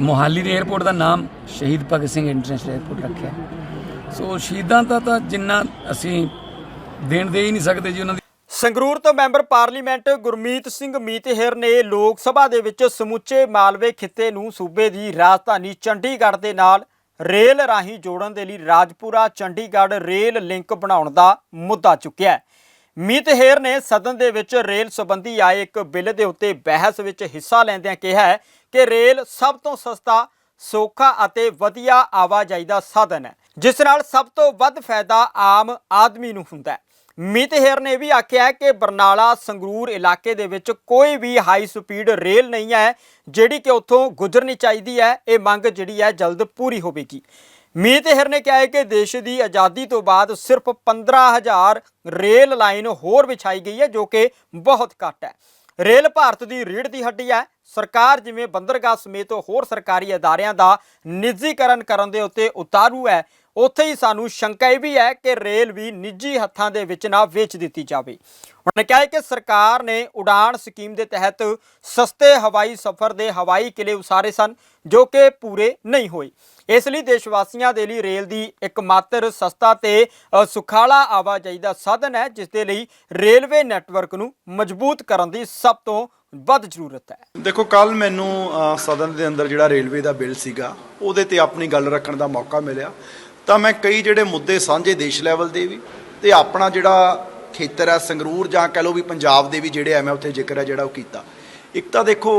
ਮੋਹਾਲੀ ਦੇ 에ਅਰਪੋਰਟ ਦਾ ਨਾਮ ਸ਼ਹੀਦ ਭਗਤ ਸਿੰਘ ਇੰਟਰਨੈਸ਼ਨਲ 에ਅਰਪੋਰਟ ਰੱਖਿਆ ਹੈ। ਸੋ ਸ਼ਹੀਦਾਂ ਦਾ ਤਾਂ ਜਿੰਨਾ ਅਸੀਂ ਦੇਣ ਦੇ ਹੀ ਨਹੀਂ ਸਕਦੇ ਜੀ ਉਹਨਾਂ ਦੀ
ਸੰਗਰੂਰ ਤੋਂ ਮੈਂਬਰ ਪਾਰਲੀਮੈਂਟ ਗੁਰਮੀਤ ਸਿੰਘ ਮੀਤਹਿਰ ਨੇ ਲੋਕ ਸਭਾ ਦੇ ਵਿੱਚ ਸਮੁੱਚੇ ਮਾਲਵੇ ਖਿੱਤੇ ਨੂੰ ਸੂਬੇ ਦੀ ਰਾਜਧਾਨੀ ਚੰਡੀਗੜ੍ਹ ਦੇ ਨਾਲ ਰੇਲ ਰਾਹੀਂ ਜੋੜਨ ਦੇ ਲਈ ਰਾਜਪੁਰਾ ਚੰਡੀਗੜ੍ਹ ਰੇਲ ਲਿੰਕ ਬਣਾਉਣ ਦਾ ਮੁੱਦਾ ਚੁੱਕਿਆ ਹੈ। ਮੀਤਹਿਰ ਨੇ ਸਦਨ ਦੇ ਵਿੱਚ ਰੇਲ ਸੰਬੰਧੀ ਆਏ ਇੱਕ ਬਿੱਲ ਦੇ ਉੱਤੇ ਬਹਿਸ ਵਿੱਚ ਹਿੱਸਾ ਲੈਂਦਿਆਂ ਕਿਹਾ ਹੈ ਕਿ ਰੇਲ ਸਭ ਤੋਂ ਸਸਤਾ, ਸੌਖਾ ਅਤੇ ਵਧੀਆ ਆਵਾਜਾਈ ਦਾ ਸਾਧਨ ਹੈ, ਜਿਸ ਨਾਲ ਸਭ ਤੋਂ ਵੱਧ ਫਾਇਦਾ ਆਮ ਆਦਮੀ ਨੂੰ ਹੁੰਦਾ ਹੈ। ਮਿਤਹਿਰ ਨੇ ਵੀ ਆਖਿਆ ਕਿ ਬਰਨਾਲਾ ਸੰਗਰੂਰ ਇਲਾਕੇ ਦੇ ਵਿੱਚ ਕੋਈ ਵੀ ਹਾਈ ਸਪੀਡ ਰੇਲ ਨਹੀਂ ਹੈ, ਜਿਹੜੀ ਕਿ ਉੱਥੋਂ ਗੁਜ਼ਰਨੀ ਚਾਹੀਦੀ ਹੈ, ਇਹ ਮੰਗ ਜਿਹੜੀ ਹੈ ਜਲਦ ਪੂਰੀ ਹੋਵੇਗੀ। ਮਿਤਹਿਰ ਨੇ ਕਿਹਾ ਹੈ ਕਿ ਦੇਸ਼ ਦੀ ਆਜ਼ਾਦੀ ਤੋਂ ਬਾਅਦ ਸਿਰਫ 15000 ਰੇਲ ਲਾਈਨ ਹੋਰ ਵਿਛਾਈ ਗਈ ਹੈ, ਜੋ ਕਿ ਬਹੁਤ ਘੱਟ ਹੈ। ਰੇਲ ਭਾਰਤ ਦੀ ਰੀੜ ਦੀ ਹੱਡੀ ਹੈ। ਸਰਕਾਰ ਜਿਵੇਂ ਬੰਦਰਗਾਹ ਸਮੇਤ ਹੋਰ ਸਰਕਾਰੀ ਅਦਾਰਿਆਂ ਦਾ ਨਿੱਜੀਕਰਨ ਕਰਨ ਦੇ ਉੱਤੇ ਉਤਾਰੂ ਹੈ ਉੱਥੇ ਹੀ ਸਾਨੂੰ ਸ਼ੰਕਾ ਇਹ ਵੀ ਹੈ ਕਿ ਰੇਲ ਵੀ ਨਿੱਜੀ ਹੱਥਾਂ ਦੇ ਵਿੱਚ ਨਾ ਵੇਚ ਦਿੱਤੀ ਜਾਵੇ। ਉਹਨੇ ਕਿਹਾ ਕਿ ਸਰਕਾਰ ਨੇ ਉਡਾਨ ਸਕੀਮ ਦੇ ਤਹਿਤ ਸਸਤੇ ਹਵਾਈ ਸਫ਼ਰ ਦੇ ਹਵਾਈ ਕਿਲੇ ਉਸਾਰੇ ਸਨ, ਜੋ ਕਿ ਪੂਰੇ ਨਹੀਂ ਹੋਏ। ਇਸ ਲਈ ਦੇਸ਼ ਵਾਸੀਆਂ ਦੇ ਲਈ ਰੇਲ ਦੀ ਇੱਕਮਾਤਰ ਸਸਤਾ ਤੇ ਸੁਖਾਲਾ ਆਵਾਜਾਈ ਦਾ ਸਾਧਨ ਹੈ, ਜਿਸ ਦੇ ਲਈ ਰੇਲਵੇ ਨੈਟਵਰਕ ਨੂੰ ਮਜ਼ਬੂਤ ਕਰਨ ਦੀ ਸਭ ਤੋਂ ਵੱਧ ਜ਼ਰੂਰਤ ਹੈ।
ਦੇਖੋ, ਕੱਲ ਮੈਨੂੰ ਸਦਨ ਦੇ ਅੰਦਰ ਜਿਹੜਾ ਰੇਲਵੇ ਦਾ ਬਿੱਲ ਸੀਗਾ, ਉਹਦੇ ਤੇ ਆਪਣੀ ਗੱਲ ਰੱਖਣ ਦਾ ਮੌਕਾ ਮਿਲਿਆ। ਤਾਂ ਮੈਂ ਕਈ ਜਿਹੜੇ ਮੁੱਦੇ ਸਾਂਝੇ ਦੇਸ਼ ਲੈਵਲ ਦੇ ਵੀ ਤੇ ਆਪਣਾ ਜਿਹੜਾ ਖੇਤਰ ਹੈ ਸੰਗਰੂਰ ਜਾਂ ਕਹ ਲਓ ਵੀ ਪੰਜਾਬ ਦੇ ਵੀ ਜਿਹੜੇ ਆ ਮੈਂ ਉੱਥੇ ਜ਼ਿਕਰ ਹੈ ਜਿਹੜਾ ਉਹ ਕੀਤਾ। ਇੱਕ ਤਾਂ ਦੇਖੋ,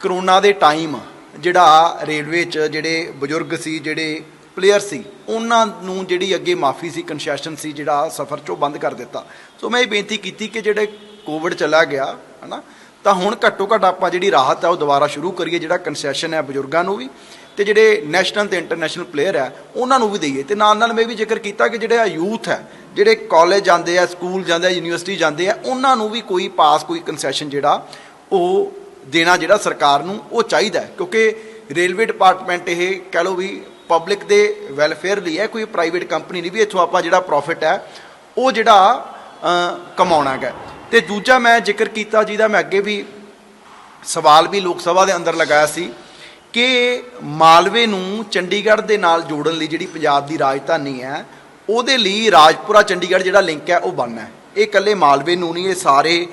ਕਰੋਨਾ ਦੇ ਟਾਈਮ ਜਿਹੜਾ ਰੇਲਵੇ 'ਚ ਜਿਹੜੇ ਬਜ਼ੁਰਗ ਸੀ, ਜਿਹੜੇ ਪਲੇਅਰ ਸੀ, ਉਹਨਾਂ ਨੂੰ ਜਿਹੜੀ ਅੱਗੇ ਮਾਫੀ ਸੀ ਕਨਸੈਸ਼ਨ ਸੀ ਜਿਹੜਾ ਸਫ਼ਰ 'ਚੋਂ ਬੰਦ ਕਰ ਦਿੱਤਾ। ਸੋ ਮੈਂ ਇਹ ਬੇਨਤੀ ਕੀਤੀ ਕਿ ਜਿਹੜੇ ਕੋਵਿਡ ਚਲਾ ਗਿਆ, ਹਨਾ, ਤਾਂ ਹੁਣ ਘੱਟੋ ਘੱਟ ਆਪਾਂ ਜਿਹੜੀ ਰਾਹਤ ਹੈ ਉਹ ਦੁਬਾਰਾ ਸ਼ੁਰੂ ਕਰੀਏ ਜਿਹੜਾ ਕਨਸੈਸ਼ਨ ਹੈ ਬਜ਼ੁਰਗਾਂ ਨੂੰ ਵੀ। ਤੇ ਜਿਹੜੇ ਨੈਸ਼ਨਲ ਤੇ ਇੰਟਰਨੈਸ਼ਨਲ ਪਲੇਅਰ ਹੈ ਉਹਨਾਂ ਨੂੰ ਵੀ ਦਈਏ। ਤੇ ਨਾਲ ਨਾਲ ਮੈਂ ਵੀ ਜ਼ਿਕਰ ਕੀਤਾ ਕਿ ਜਿਹੜੇ ਯੂਥ ਹੈ ਜਿਹੜੇ ਕਾਲਜ ਜਾਂਦੇ ਆ ਸਕੂਲ ਜਾਂਦੇ ਆ ਯੂਨੀਵਰਸਿਟੀ ਜਾਂਦੇ ਆ, ਉਹਨਾਂ ਨੂੰ ਵੀ ਕੋਈ ਪਾਸ ਕੋਈ ਕਨਸੈਸ਼ਨ ਜਿਹੜਾ, ਉਹ ਦੇਣਾ ਜਿਹੜਾ ਸਰਕਾਰ ਨੂੰ ਉਹ ਚਾਹੀਦਾ ਕਿਉਂਕਿ ਰੇਲਵੇ ਡਿਪਾਰਟਮੈਂਟ ਇਹ ਕਹਿ ਲਓ ਵੀ ਪਬਲਿਕ ਦੇ ਵੈਲਫੇਅਰ ਲਈ ਹੈ, ਕੋਈ ਪ੍ਰਾਈਵੇਟ ਕੰਪਨੀ ਨਹੀਂ ਵੀ ਇੱਥੋਂ ਆਪਾਂ ਜਿਹੜਾ ਪ੍ਰੋਫਿਟ ਹੈ, ਉਹ ਜਿਹੜਾ ਕਮਾਉਣਾ ਹੈਗਾ। ਤੇ ਦੂਜਾ ਮੈਂ ਜ਼ਿਕਰ ਕੀਤਾ, ਜਿਹਦਾ ਮੈਂ ਅੱਗੇ ਵੀ ਸਵਾਲ ਵੀ ਲੋਕ ਸਭਾ ਦੇ ਅੰਦਰ ਲਗਾਇਆ ਸੀ ਕਿ ਮਾਲਵੇ ਨੂੰ ਚੰਡੀਗੜ੍ਹ ਦੇ ਨਾਲ ਜੋੜਨ ਲਈ ਜਿਹੜੀ ਪੰਜਾਬ ਦੀ ਰਾਜਧਾਨੀ ਹੈ, ਉਹਦੇ ਲਈ ਰਾਜਪੁਰਾ ਚੰਡੀਗੜ੍ਹ ਜਿਹੜਾ ਲਿੰਕ ਹੈ, ਉਹ ਬਣਨਾ ਹੈ। ਇਹ ਇਕੱਲੇ ਮਾਲਵੇ ਨੂੰ ਨਹੀਂ, ਇਹ ਸਾਰੇ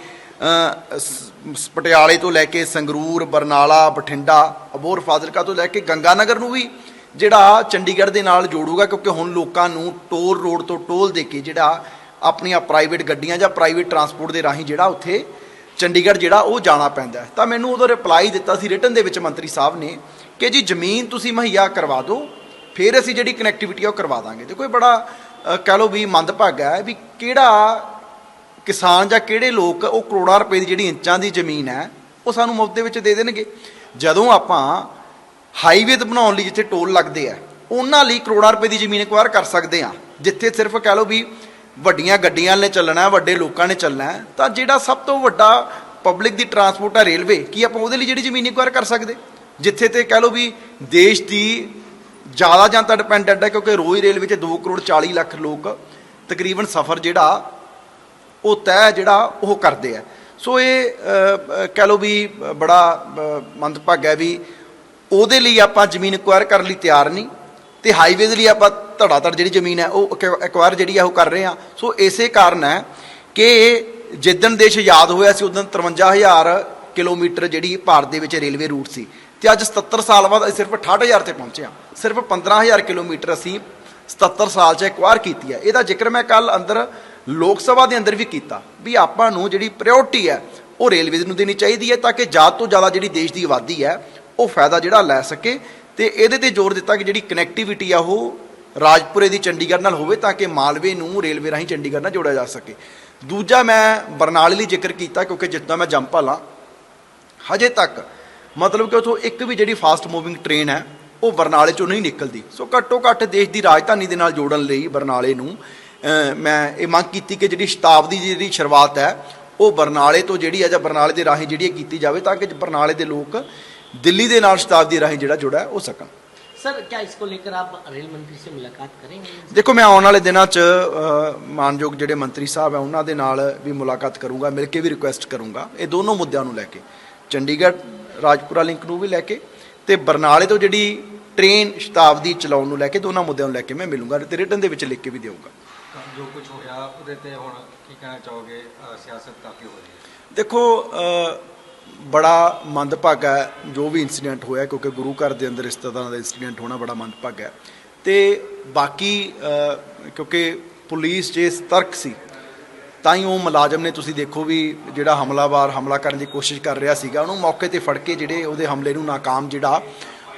ਪਟਿਆਲੇ ਤੋਂ ਲੈ ਕੇ ਸੰਗਰੂਰ, ਬਰਨਾਲਾ, ਬਠਿੰਡਾ, ਅਬੋਹਰ ਫਾਜ਼ਿਲਕਾ ਤੋਂ ਲੈ ਕੇ ਗੰਗਾਨਗਰ ਨੂੰ ਵੀ ਜਿਹੜਾ ਚੰਡੀਗੜ੍ਹ ਦੇ ਨਾਲ ਜੋੜੂਗਾ, ਕਿਉਂਕਿ ਹੁਣ ਲੋਕਾਂ ਨੂੰ ਟੋਲ ਰੋਡ ਤੋਂ ਟੋਲ ਦੇ ਕੇ ਜਿਹੜਾ ਆਪਣੀਆਂ ਪ੍ਰਾਈਵੇਟ ਗੱਡੀਆਂ ਜਾਂ ਪ੍ਰਾਈਵੇਟ ਟਰਾਂਸਪੋਰਟ ਦੇ ਰਾਹੀਂ ਜਿਹੜਾ ਉੱਥੇ ਚੰਡੀਗੜ੍ਹ ਜਿਹੜਾ ਉਹ ਜਾਣਾ ਪੈਂਦਾ ਤਾਂ ਮੈਨੂੰ ਉਦੋਂ ਰਿਪਲਾਈ ਦਿੱਤਾ ਸੀ ਰਿਟਨ ਦੇ ਵਿੱਚ ਮੰਤਰੀ ਸਾਹਿਬ ਨੇ ਕਿ ਜੀ ਜ਼ਮੀਨ ਤੁਸੀਂ ਮੁਹੱਈਆ ਕਰਵਾ ਦਿਓ ਫਿਰ ਅਸੀਂ ਜਿਹੜੀ ਕਨੈਕਟੀਵਿਟੀ ਆ ਉਹ ਕਰਵਾ ਦਾਂਗੇ। ਦੇਖੋ ਇਹ ਬੜਾ ਅ, ਕਹਿ ਲਓ ਵੀ ਮੰਦਭਾਗਾ ਹੈ ਵੀ ਕਿਹੜਾ ਕਿਸਾਨ ਜਾਂ ਕਿਹੜੇ ਲੋਕ ਉਹ ਕਰੋੜਾਂ ਰੁਪਏ ਦੀ ਜਿਹੜੀ ਇੰਚਾਂ ਦੀ ਜ਼ਮੀਨ ਹੈ ਉਹ ਸਾਨੂੰ ਮੁਫਤ ਦੇ ਵਿੱਚ ਦੇ ਦੇਣਗੇ। ਜਦੋਂ ਆਪਾਂ ਹਾਈਵੇ ਤੇ ਬਣਾਉਣ ਲਈ ਜਿੱਥੇ ਟੋਲ ਲੱਗਦੇ ਆ ਉਹਨਾਂ ਲਈ ਕਰੋੜਾਂ ਰੁਪਏ ਦੀ ਜ਼ਮੀਨ ਐਕਵਾਇਰ ਕਰ ਸਕਦੇ ਆ ਜਿੱਥੇ ਸਿਰਫ ਕਹਿ ਲਓ ਵੀ ਵੱਡੀਆਂ ਗੱਡੀਆਂ ਨੇ ਚੱਲਣਾ ਵੱਡੇ ਲੋਕਾਂ ਨੇ ਚੱਲਣਾ ਤਾਂ ਜਿਹੜਾ ਸਭ ਤੋਂ ਵੱਡਾ ਪਬਲਿਕ ਦੀ ਟਰਾਂਸਪੋਰਟ ਹੈ ਰੇਲਵੇ ਕੀ ਆਪਾਂ ਉਹਦੇ ਲਈ ਜਿਹੜੀ ਜ਼ਮੀਨ ਐਕਵਾਇਰ ਕਰ ਸਕਦੇ? ਜਿੱਥੇ ਤੇ ਕਹਿ ਲਓ ਵੀ ਦੇਸ਼ ਦੀ ਜ਼ਿਆਦਾ ਜਨਤਾ ਡਿਪੈਂਡੈਂਟ ਹੈ ਕਿਉਂਕਿ ਰੋਜ਼ ਰੇਲਵੇ 'ਚ 2 ਕਰੋੜ 40 ਲੱਖ ਲੋਕ ਤਕਰੀਬਨ ਸਫ਼ਰ ਜਿਹੜਾ ਉਹ ਤੈਅ ਜਿਹੜਾ ਉਹ ਕਰਦੇ ਆ। ਸੋ ਇਹ ਅ, ਕਹਿ ਲਓ ਵੀ ਬੜਾ ਅ, ਮੰਦਭਾਗਾ ਹੈ ਵੀ ਉਹਦੇ ਲਈ ਆਪਾਂ ਜ਼ਮੀਨ ਐਕਵਾਇਰ ਕਰਨ ਲਈ ਤਿਆਰ ਨਹੀਂ। ਤੇ ਹਾਈਵੇ ਦੇ ਲਈ ਆਪਾਂ ਧੜਾ ਧੜ ਜਿਹੜੀ ਜ਼ਮੀਨ ਹੈ, ਉਹ ਐਕਵਾਇਰ ਜਿਹੜੀ ਆ ਉਹ ਕਰ ਰਹੇ ਆ ਸੋ ਇਸੇ ਕਾਰਨ ਹੈ ਕਿ ਜਿੱਦਣ ਦੇਸ਼ ਆਜ਼ਾਦ ਹੋਇਆ ਸੀ, ਉਦੋਂ 53000 ਕਿਲੋਮੀਟਰ ਜਿਹੜੀ ਭਾਰਤ ਦੇ ਵਿੱਚ ਰੇਲਵੇ ਰੂਟ ਸੀ। ਤੇ ਅੱਜ 77 ਸਾਲ ਬਾਅਦ ਅਸੀਂ ਸਿਰਫ 68000 ਤੇ ਪਹੁੰਚੇ ਹਾਂ। ਸਿਰਫ 15000 ਕਿਲੋਮੀਟਰ ਅਸੀਂ 77 ਸਾਲ 'ਚ ਐਕਵਾਇਰ ਕੀਤੀ ਹੈ। ਇਹਦਾ ਜ਼ਿਕਰ ਮੈਂ ਕੱਲ ਅੰਦਰ ਲੋਕ ਸਭਾ ਦੇ ਅੰਦਰ ਵੀ ਕੀਤਾ ਵੀ ਆਪਾਂ ਨੂੰ ਜਿਹੜੀ ਪ੍ਰਾਇੋਰਟੀ ਹੈ, ਉਹ ਰੇਲਵੇ ਨੂੰ ਦੇਣੀ ਚਾਹੀਦੀ ਹੈ ਤਾਂ ਕਿ ਜ਼ਿਆਦਾ ਤੋਂ ਜ਼ਿਆਦਾ ਜਿਹੜੀ ਦੇਸ਼ ਦੀ ਆਬਾਦੀ ਹੈ, ਉਹ ਫਾਇਦਾ ਜਿਹੜਾ ਲੈ ਸਕੇ ਤੇ ਇਹਦੇ ਤੇ ਜ਼ੋਰ ਦਿੱਤਾ ਕਿ ਜਿਹੜੀ ਕਨੈਕਟੀਵਿਟੀ ਆ ਉਹ ਰਾਜਪੁਰੇ ਦੀ ਚੰਡੀਗੜ੍ਹ ਨਾਲ ਹੋਵੇ ਤਾਂ ਕਿ ਮਾਲਵੇ ਨੂੰ ਰੇਲਵੇ ਰਾਹੀਂ ਚੰਡੀਗੜ੍ਹ ਨਾਲ ਜੋੜਿਆ ਜਾ ਸਕੇ। ਦੂਜਾ ਮੈਂ ਬਰਨਾਲੇ ਲਈ ਜ਼ਿਕਰ ਕੀਤਾ ਕਿਉਂਕਿ ਜਿੱਦਾਂ ਮੈਂ ਜੰਪਲ ਲਾਂ ਹਜੇ ਤੱਕ ਮਤਲਬ ਕਿ ਉਥੋਂ ਇੱਕ ਵੀ ਜਿਹੜੀ ਫਾਸਟ ਮੂਵਿੰਗ ਟ੍ਰੇਨ ਹੈ, ਉਹ ਬਰਨਾਲੇ ਚੋਂ ਨਹੀਂ ਨਿਕਲਦੀ। ਸੋ ਘੱਟੋ ਘੱਟ ਦੇਸ਼ ਦੀ ਰਾਜਧਾਨੀ ਦੇ ਨਾਲ ਜੋੜਨ ਲਈ ਬਰਨਾਲੇ ਨੂੰ ਮੈਂ ਇਹ ਮੰਗ ਕੀਤੀ ਕਿ ਜਿਹੜੀ ਸ਼ਤਾਬਦੀ ਦੀ ਜਿਹੜੀ ਸ਼ੁਰੂਆਤ ਹੈ, ਉਹ ਬਰਨਾਲੇ ਤੋਂ ਜਿਹੜੀ ਹੈ ਜਾਂ ਬਰਨਾਲੇ ਦੇ ਰਾਹੀਂ ਜਿਹੜੀ ਹੈ ਕੀਤੀ ਜਾਵੇ ਤਾਂ ਕਿ ਬਰਨਾਲੇ ਦੇ ਲੋਕ ਦਿੱਲੀ ਦੇ ਨਾਲ ਸ਼ਤਾਬਦੀ ਰਾਹੀਂ ਜਿਹੜਾ ਜੁੜਾ ਹੈ ਉਹ ਸਕਣ
सर क्या इसको लेकर आप रेल मंत्री से मुलाकात करेंगे
ਦੇਖੋ ਮੈਂ ਆਉਣ ਵਾਲੇ ਦਿਨਾਂ 'ਚ ਅ, ਮਾਨਯੋਗ ਜਿਹੜੇ ਮੰਤਰੀ ਸਾਹਿਬ ਹੈ ਉਹਨਾਂ ਦੇ ਨਾਲ ਵੀ ਮੁਲਾਕਾਤ ਕਰੂੰਗਾ ਮਿਲ ਕੇ ਵੀ ਰਿਕੁਐਸਟ ਕਰੂੰਗਾ ਇਹ ਦੋਨੋਂ ਮੁੱਦਿਆਂ ਨੂੰ ਲੈ ਕੇ ਚੰਡੀਗੜ੍ਹ ਰਾਜਪੁਰਾ ਲਿੰਕ ਨੂੰ ਵੀ ਲੈ ਕੇ ਤੇ ਬਰਨਾਲੇ ਤੋਂ ਜਿਹੜੀ ਟ੍ਰੇਨ ਸ਼ਤਾਬਦੀ ਚਲਾਉਣ ਨੂੰ ਲੈ ਕੇ ਦੋਨਾਂ ਮੁੱਦਿਆਂ ਨੂੰ ਲੈ ਕੇ ਮੈਂ ਮਿਲੂੰਗਾ ਤੇ ਰਿਟਨ ਦੇ ਵਿੱਚ ਲਿਖ ਕੇ ਵੀ ਦੇਵਾਂਗਾ
ਜੋ ਕੁਝ ਹੋਇਆ ਉਹਦੇ ਤੇ ਹੁਣ ਕੀ ਕਹਿਣਾ ਚਾਹੋਗੇ ਅ, ਸਿਆਸਤ ਕਾਫੀ ਹੋ ਰਹੀ ਹੈ
ਦੇਖੋ ਅ, ਬੜਾ ਮੰਦਭਾਗਾ ਹੈ, ਜੋ ਵੀ ਇਨਸੀਡੈਂਟ ਹੋਇਆ ਕਿਉਂਕਿ ਗੁਰੂ ਘਰ ਦੇ ਅੰਦਰ ਇਸ ਤਰ੍ਹਾਂ ਦਾ ਇਨਸੀਡੈਂਟ ਹੋਣਾ ਬੜਾ ਮੰਦਭਾਗਾ ਹੈ। ਤੇ ਬਾਕੀ ਕਿਉਂਕਿ ਪੁਲਿਸ ਜੇ ਸਤਰਕ ਸੀ, ਤਾਂ ਹੀ ਉਹ ਮੁਲਾਜ਼ਮ ਨੇ ਤੁਸੀਂ ਦੇਖੋ ਵੀ ਜਿਹੜਾ ਹਮਲਾਵਾਰ ਹਮਲਾ ਕਰਨ ਦੀ ਕੋਸ਼ਿਸ਼ ਕਰ ਰਿਹਾ ਸੀਗਾ, ਉਹਨੂੰ ਮੌਕੇ ਤੇ ਫੜ ਕੇ ਜਿਹੜੇ ਉਹਦੇ ਹਮਲੇ ਨੂੰ ਨਾਕਾਮ ਜਿਹੜਾ,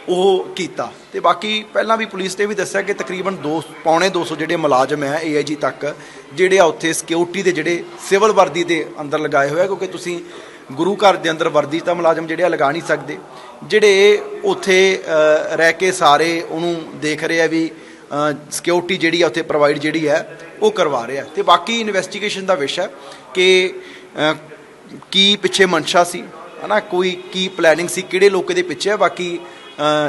ਉਹ ਕੀਤਾ। ਤੇ ਬਾਕੀ ਪਹਿਲਾਂ ਵੀ ਪੁਲਿਸ ਨੇ ਵੀ ਦੱਸਿਆ ਕਿ ਤਕਰੀਬਨ 2 ਪੌਣੇ 200 ਜਿਹੜੇ ਮੁਲਾਜ਼ਮ ਹੈ ਏਆਈਜੀ ਤੱਕ, ਜਿਹੜੇ ਆ ਉੱਥੇ ਸਿਕਿਉਰਿਟੀ ਦੇ ਜਿਹੜੇ ਸਿਵਲ ਵਰਦੀ ਦੇ ਅੰਦਰ ਲਗਾਏ ਹੋਇਆ ਕਿਉਂਕਿ ਤੁਸੀਂ ਗੁਰੂ ਘਰ ਦੇ ਅੰਦਰ ਵਰਦੀ ਤਾਂ ਮੁਲਾਜ਼ਮ ਜਿਹੜੇ ਆ ਲਗਾ ਨਹੀਂ ਸਕਦੇ। ਜਿਹੜੇ ਉੱਥੇ ਰਹਿ ਕੇ ਸਾਰੇ ਉਹਨੂੰ ਦੇਖ ਰਹੇ ਆ ਵੀ ਸਿਕਿਉਰਿਟੀ ਜਿਹੜੀ ਆ ਉੱਥੇ ਪ੍ਰੋਵਾਈਡ ਜਿਹੜੀ ਹੈ ਉਹ ਕਰਵਾ ਰਿਹਾ ਤੇ ਬਾਕੀ ਇਨਵੈਸਟੀਗੇਸ਼ਨ ਦਾ ਵਿਸ਼ਾ ਕਿ ਕੀ ਪਿੱਛੇ ਮਨਸ਼ਾ ਸੀ, ਹਨਾ? ਕੋਈ ਕੀ ਪਲੈਨਿੰਗ ਸੀ, ਕਿਹੜੇ ਲੋਕ ਦੇ ਪਿੱਛੇ ਹੈ ਬਾਕੀ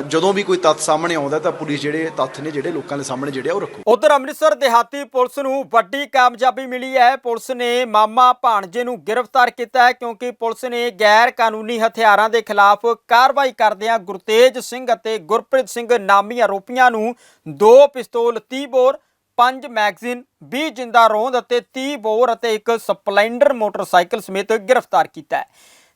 ਜਦੋਂ ਵੀ ਕੋਈ ਤੱਥ ਸਾਹਮਣੇ ਆਉਂਦਾ ਤਾਂ ਪੁਲਿਸ ਜਿਹੜੇ ਤੱਥ ਨੇ, ਜਿਹੜੇ ਲੋਕਾਂ ਦੇ ਸਾਹਮਣੇ ਜਿਹੜੇ ਉਹ ਰੱਖੂ।
ਉਧਰ ਅੰਮ੍ਰਿਤਸਰ ਦਿਹਾਤੀ ਪੁਲਿਸ ਨੂੰ ਵੱਡੀ ਕਾਮਯਾਬੀ ਮਿਲੀ ਹੈ। ਪੁਲਿਸ ਨੇ ਮਾਮਾ ਭਾਣਜੇ ਨੂੰ ਗ੍ਰਿਫਤਾਰ ਕੀਤਾ ਹੈ ਕਿਉਂਕਿ ਪੁਲਿਸ ਨੇ ਗੈਰ ਕਾਨੂੰਨੀ ਹਥਿਆਰਾਂ ਦੇ ਖਿਲਾਫ ਕਾਰਵਾਈ ਕਰਦਿਆਂ ਗੁਰਤੇਜ ਸਿੰਘ ਅਤੇ ਗੁਰਪ੍ਰੀਤ ਸਿੰਘ ਨਾਮੀ ਆਰੋਪੀਆਂ ਨੂੰ ਦੋ ਪਿਸਤੌਲ 30 ਬੋਰ 5 ਮੈਗਜ਼ੀਨ 20 ਜਿੰਦਾ ਰੋਂਦ ਅਤੇ 30 ਬੋਰ ਅਤੇ ਇੱਕ ਸਪਲੈਂਡਰ ਮੋਟਰਸਾਈਕਲ ਸਮੇਤ ਗ੍ਰਿਫਤਾਰ ਕੀਤਾ ਹੈ।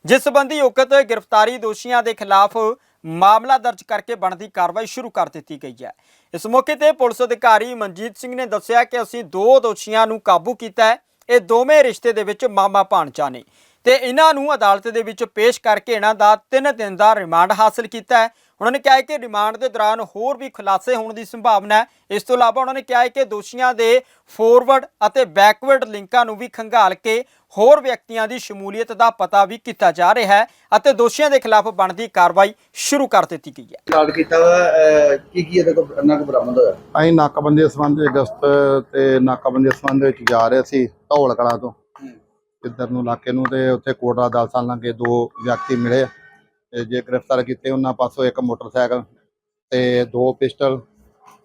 ਜਿਸ ਸੰਬੰਧੀ ਉਕਤ ਗ੍ਰਿਫਤਾਰੀ ਦੋਸ਼ੀਆਂ ਦੇ ਖਿਲਾਫ ਮਾਮਲਾ ਦਰਜ ਕਰਕੇ ਬਣਦੀ ਕਾਰਵਾਈ ਸ਼ੁਰੂ ਕਰ ਦਿੱਤੀ ਗਈ ਹੈ। ਇਸ ਮੌਕੇ ਤੇ ਪੁਲਿਸ ਅਧਿਕਾਰੀ ਮਨਜੀਤ ਸਿੰਘ ਨੇ ਦੱਸਿਆ ਕਿ ਅਸੀਂ ਦੋ ਦੋਸ਼ੀਆਂ ਨੂੰ ਕਾਬੂ ਕੀਤਾ ਹੈ। ਇਹ ਦੋਵੇਂ ਰਿਸ਼ਤੇ ਦੇ ਵਿੱਚ ਮਾਮਾ ਭਾਣਜਾ ਨੇ ਤੇ ਇਹਨਾਂ ਨੂੰ ਅਦਾਲਤ ਦੇ ਵਿੱਚ ਪੇਸ਼ ਕਰਕੇ ਇਹਨਾਂ ਦਾ 3 ਦਿਨ ਦਾ ਰਿਮਾਂਡ ਹਾਸਲ ਕੀਤਾ ਹੈ। ਉਹਨਾਂ ਨੇ ਕਿਹਾ ਹੈ ਕਿ ਰਿਮਾਂਡ ਦੇ ਦੌਰਾਨ ਹੋਰ ਵੀ ਖੁਲਾਸੇ ਹੋਣ ਦੀ ਸੰਭਾਵਨਾ ਹੈ। ਇਸ ਤੋਂ ਇਲਾਵਾ ਉਹਨਾਂ ਨੇ ਕਿਹਾ ਹੈ ਕਿ ਦੋਸ਼ੀਆਂ ਦੇ ਫੋਰਵਰਡ ਅਤੇ ਬੈਕਵਰਡ ਲਿੰਕਾਂ ਨੂੰ ਵੀ ਖੰਗਾਲ ਕੇ ਹੋਰ ਵਿਅਕਤੀਆਂ ਦੀ ਸ਼ਮੂਲੀਅਤ ਦਾ ਪਤਾ ਵੀ ਕੀਤਾ ਜਾ ਰਿਹਾ ਹੈ ਅਤੇ ਦੋਸ਼ੀਆਂ ਦੇ ਖਿਲਾਫ ਬਣਦੀ ਕਾਰਵਾਈ ਸ਼ੁਰੂ ਕਰ ਦਿੱਤੀ ਗਈ ਹੈ।
ਸਟਾਰਟ ਕੀਤਾ ਵਾ ਅਹ, ਕੀ ਕੀ ਇਹਦੇ ਕੋਲ ਇੰਨਾ ਕੁ ਬਰਾਮਦ ਹੋਇਆ?
ਅਸੀਂ ਨਾਕਾਬੰਦੀ ਦੇ ਸੰਬੰਧ ਵਿੱਚ ਅਗਸਤ ਤੇ ਨਾਕਾਬੰਦੀ ਦੇ ਸੰਬੰਧ ਵਿੱਚ ਜਾ ਰਹੇ ਸੀ ਧੌਲ ਕਲਾਂ ਤੋਂ ਇੱਧਰ ਨੂੰ ਇਲਾਕੇ ਨੂੰ ਤੇ ਉੱਥੇ ਕੋਟਰਾ ਦਲਸਾਂ ਲਾਗੇ ਦੋ ਵਿਅਕਤੀ ਮਿਲੇ। ਜੇ ਗ੍ਰਿਫਤਾਰ ਕੀਤੇ ਉਹਨਾਂ ਪਾਸੋਂ ਇੱਕ ਮੋਟਰਸਾਈਕਲ ਤੇ ਦੋ ਪਿਸਟਲ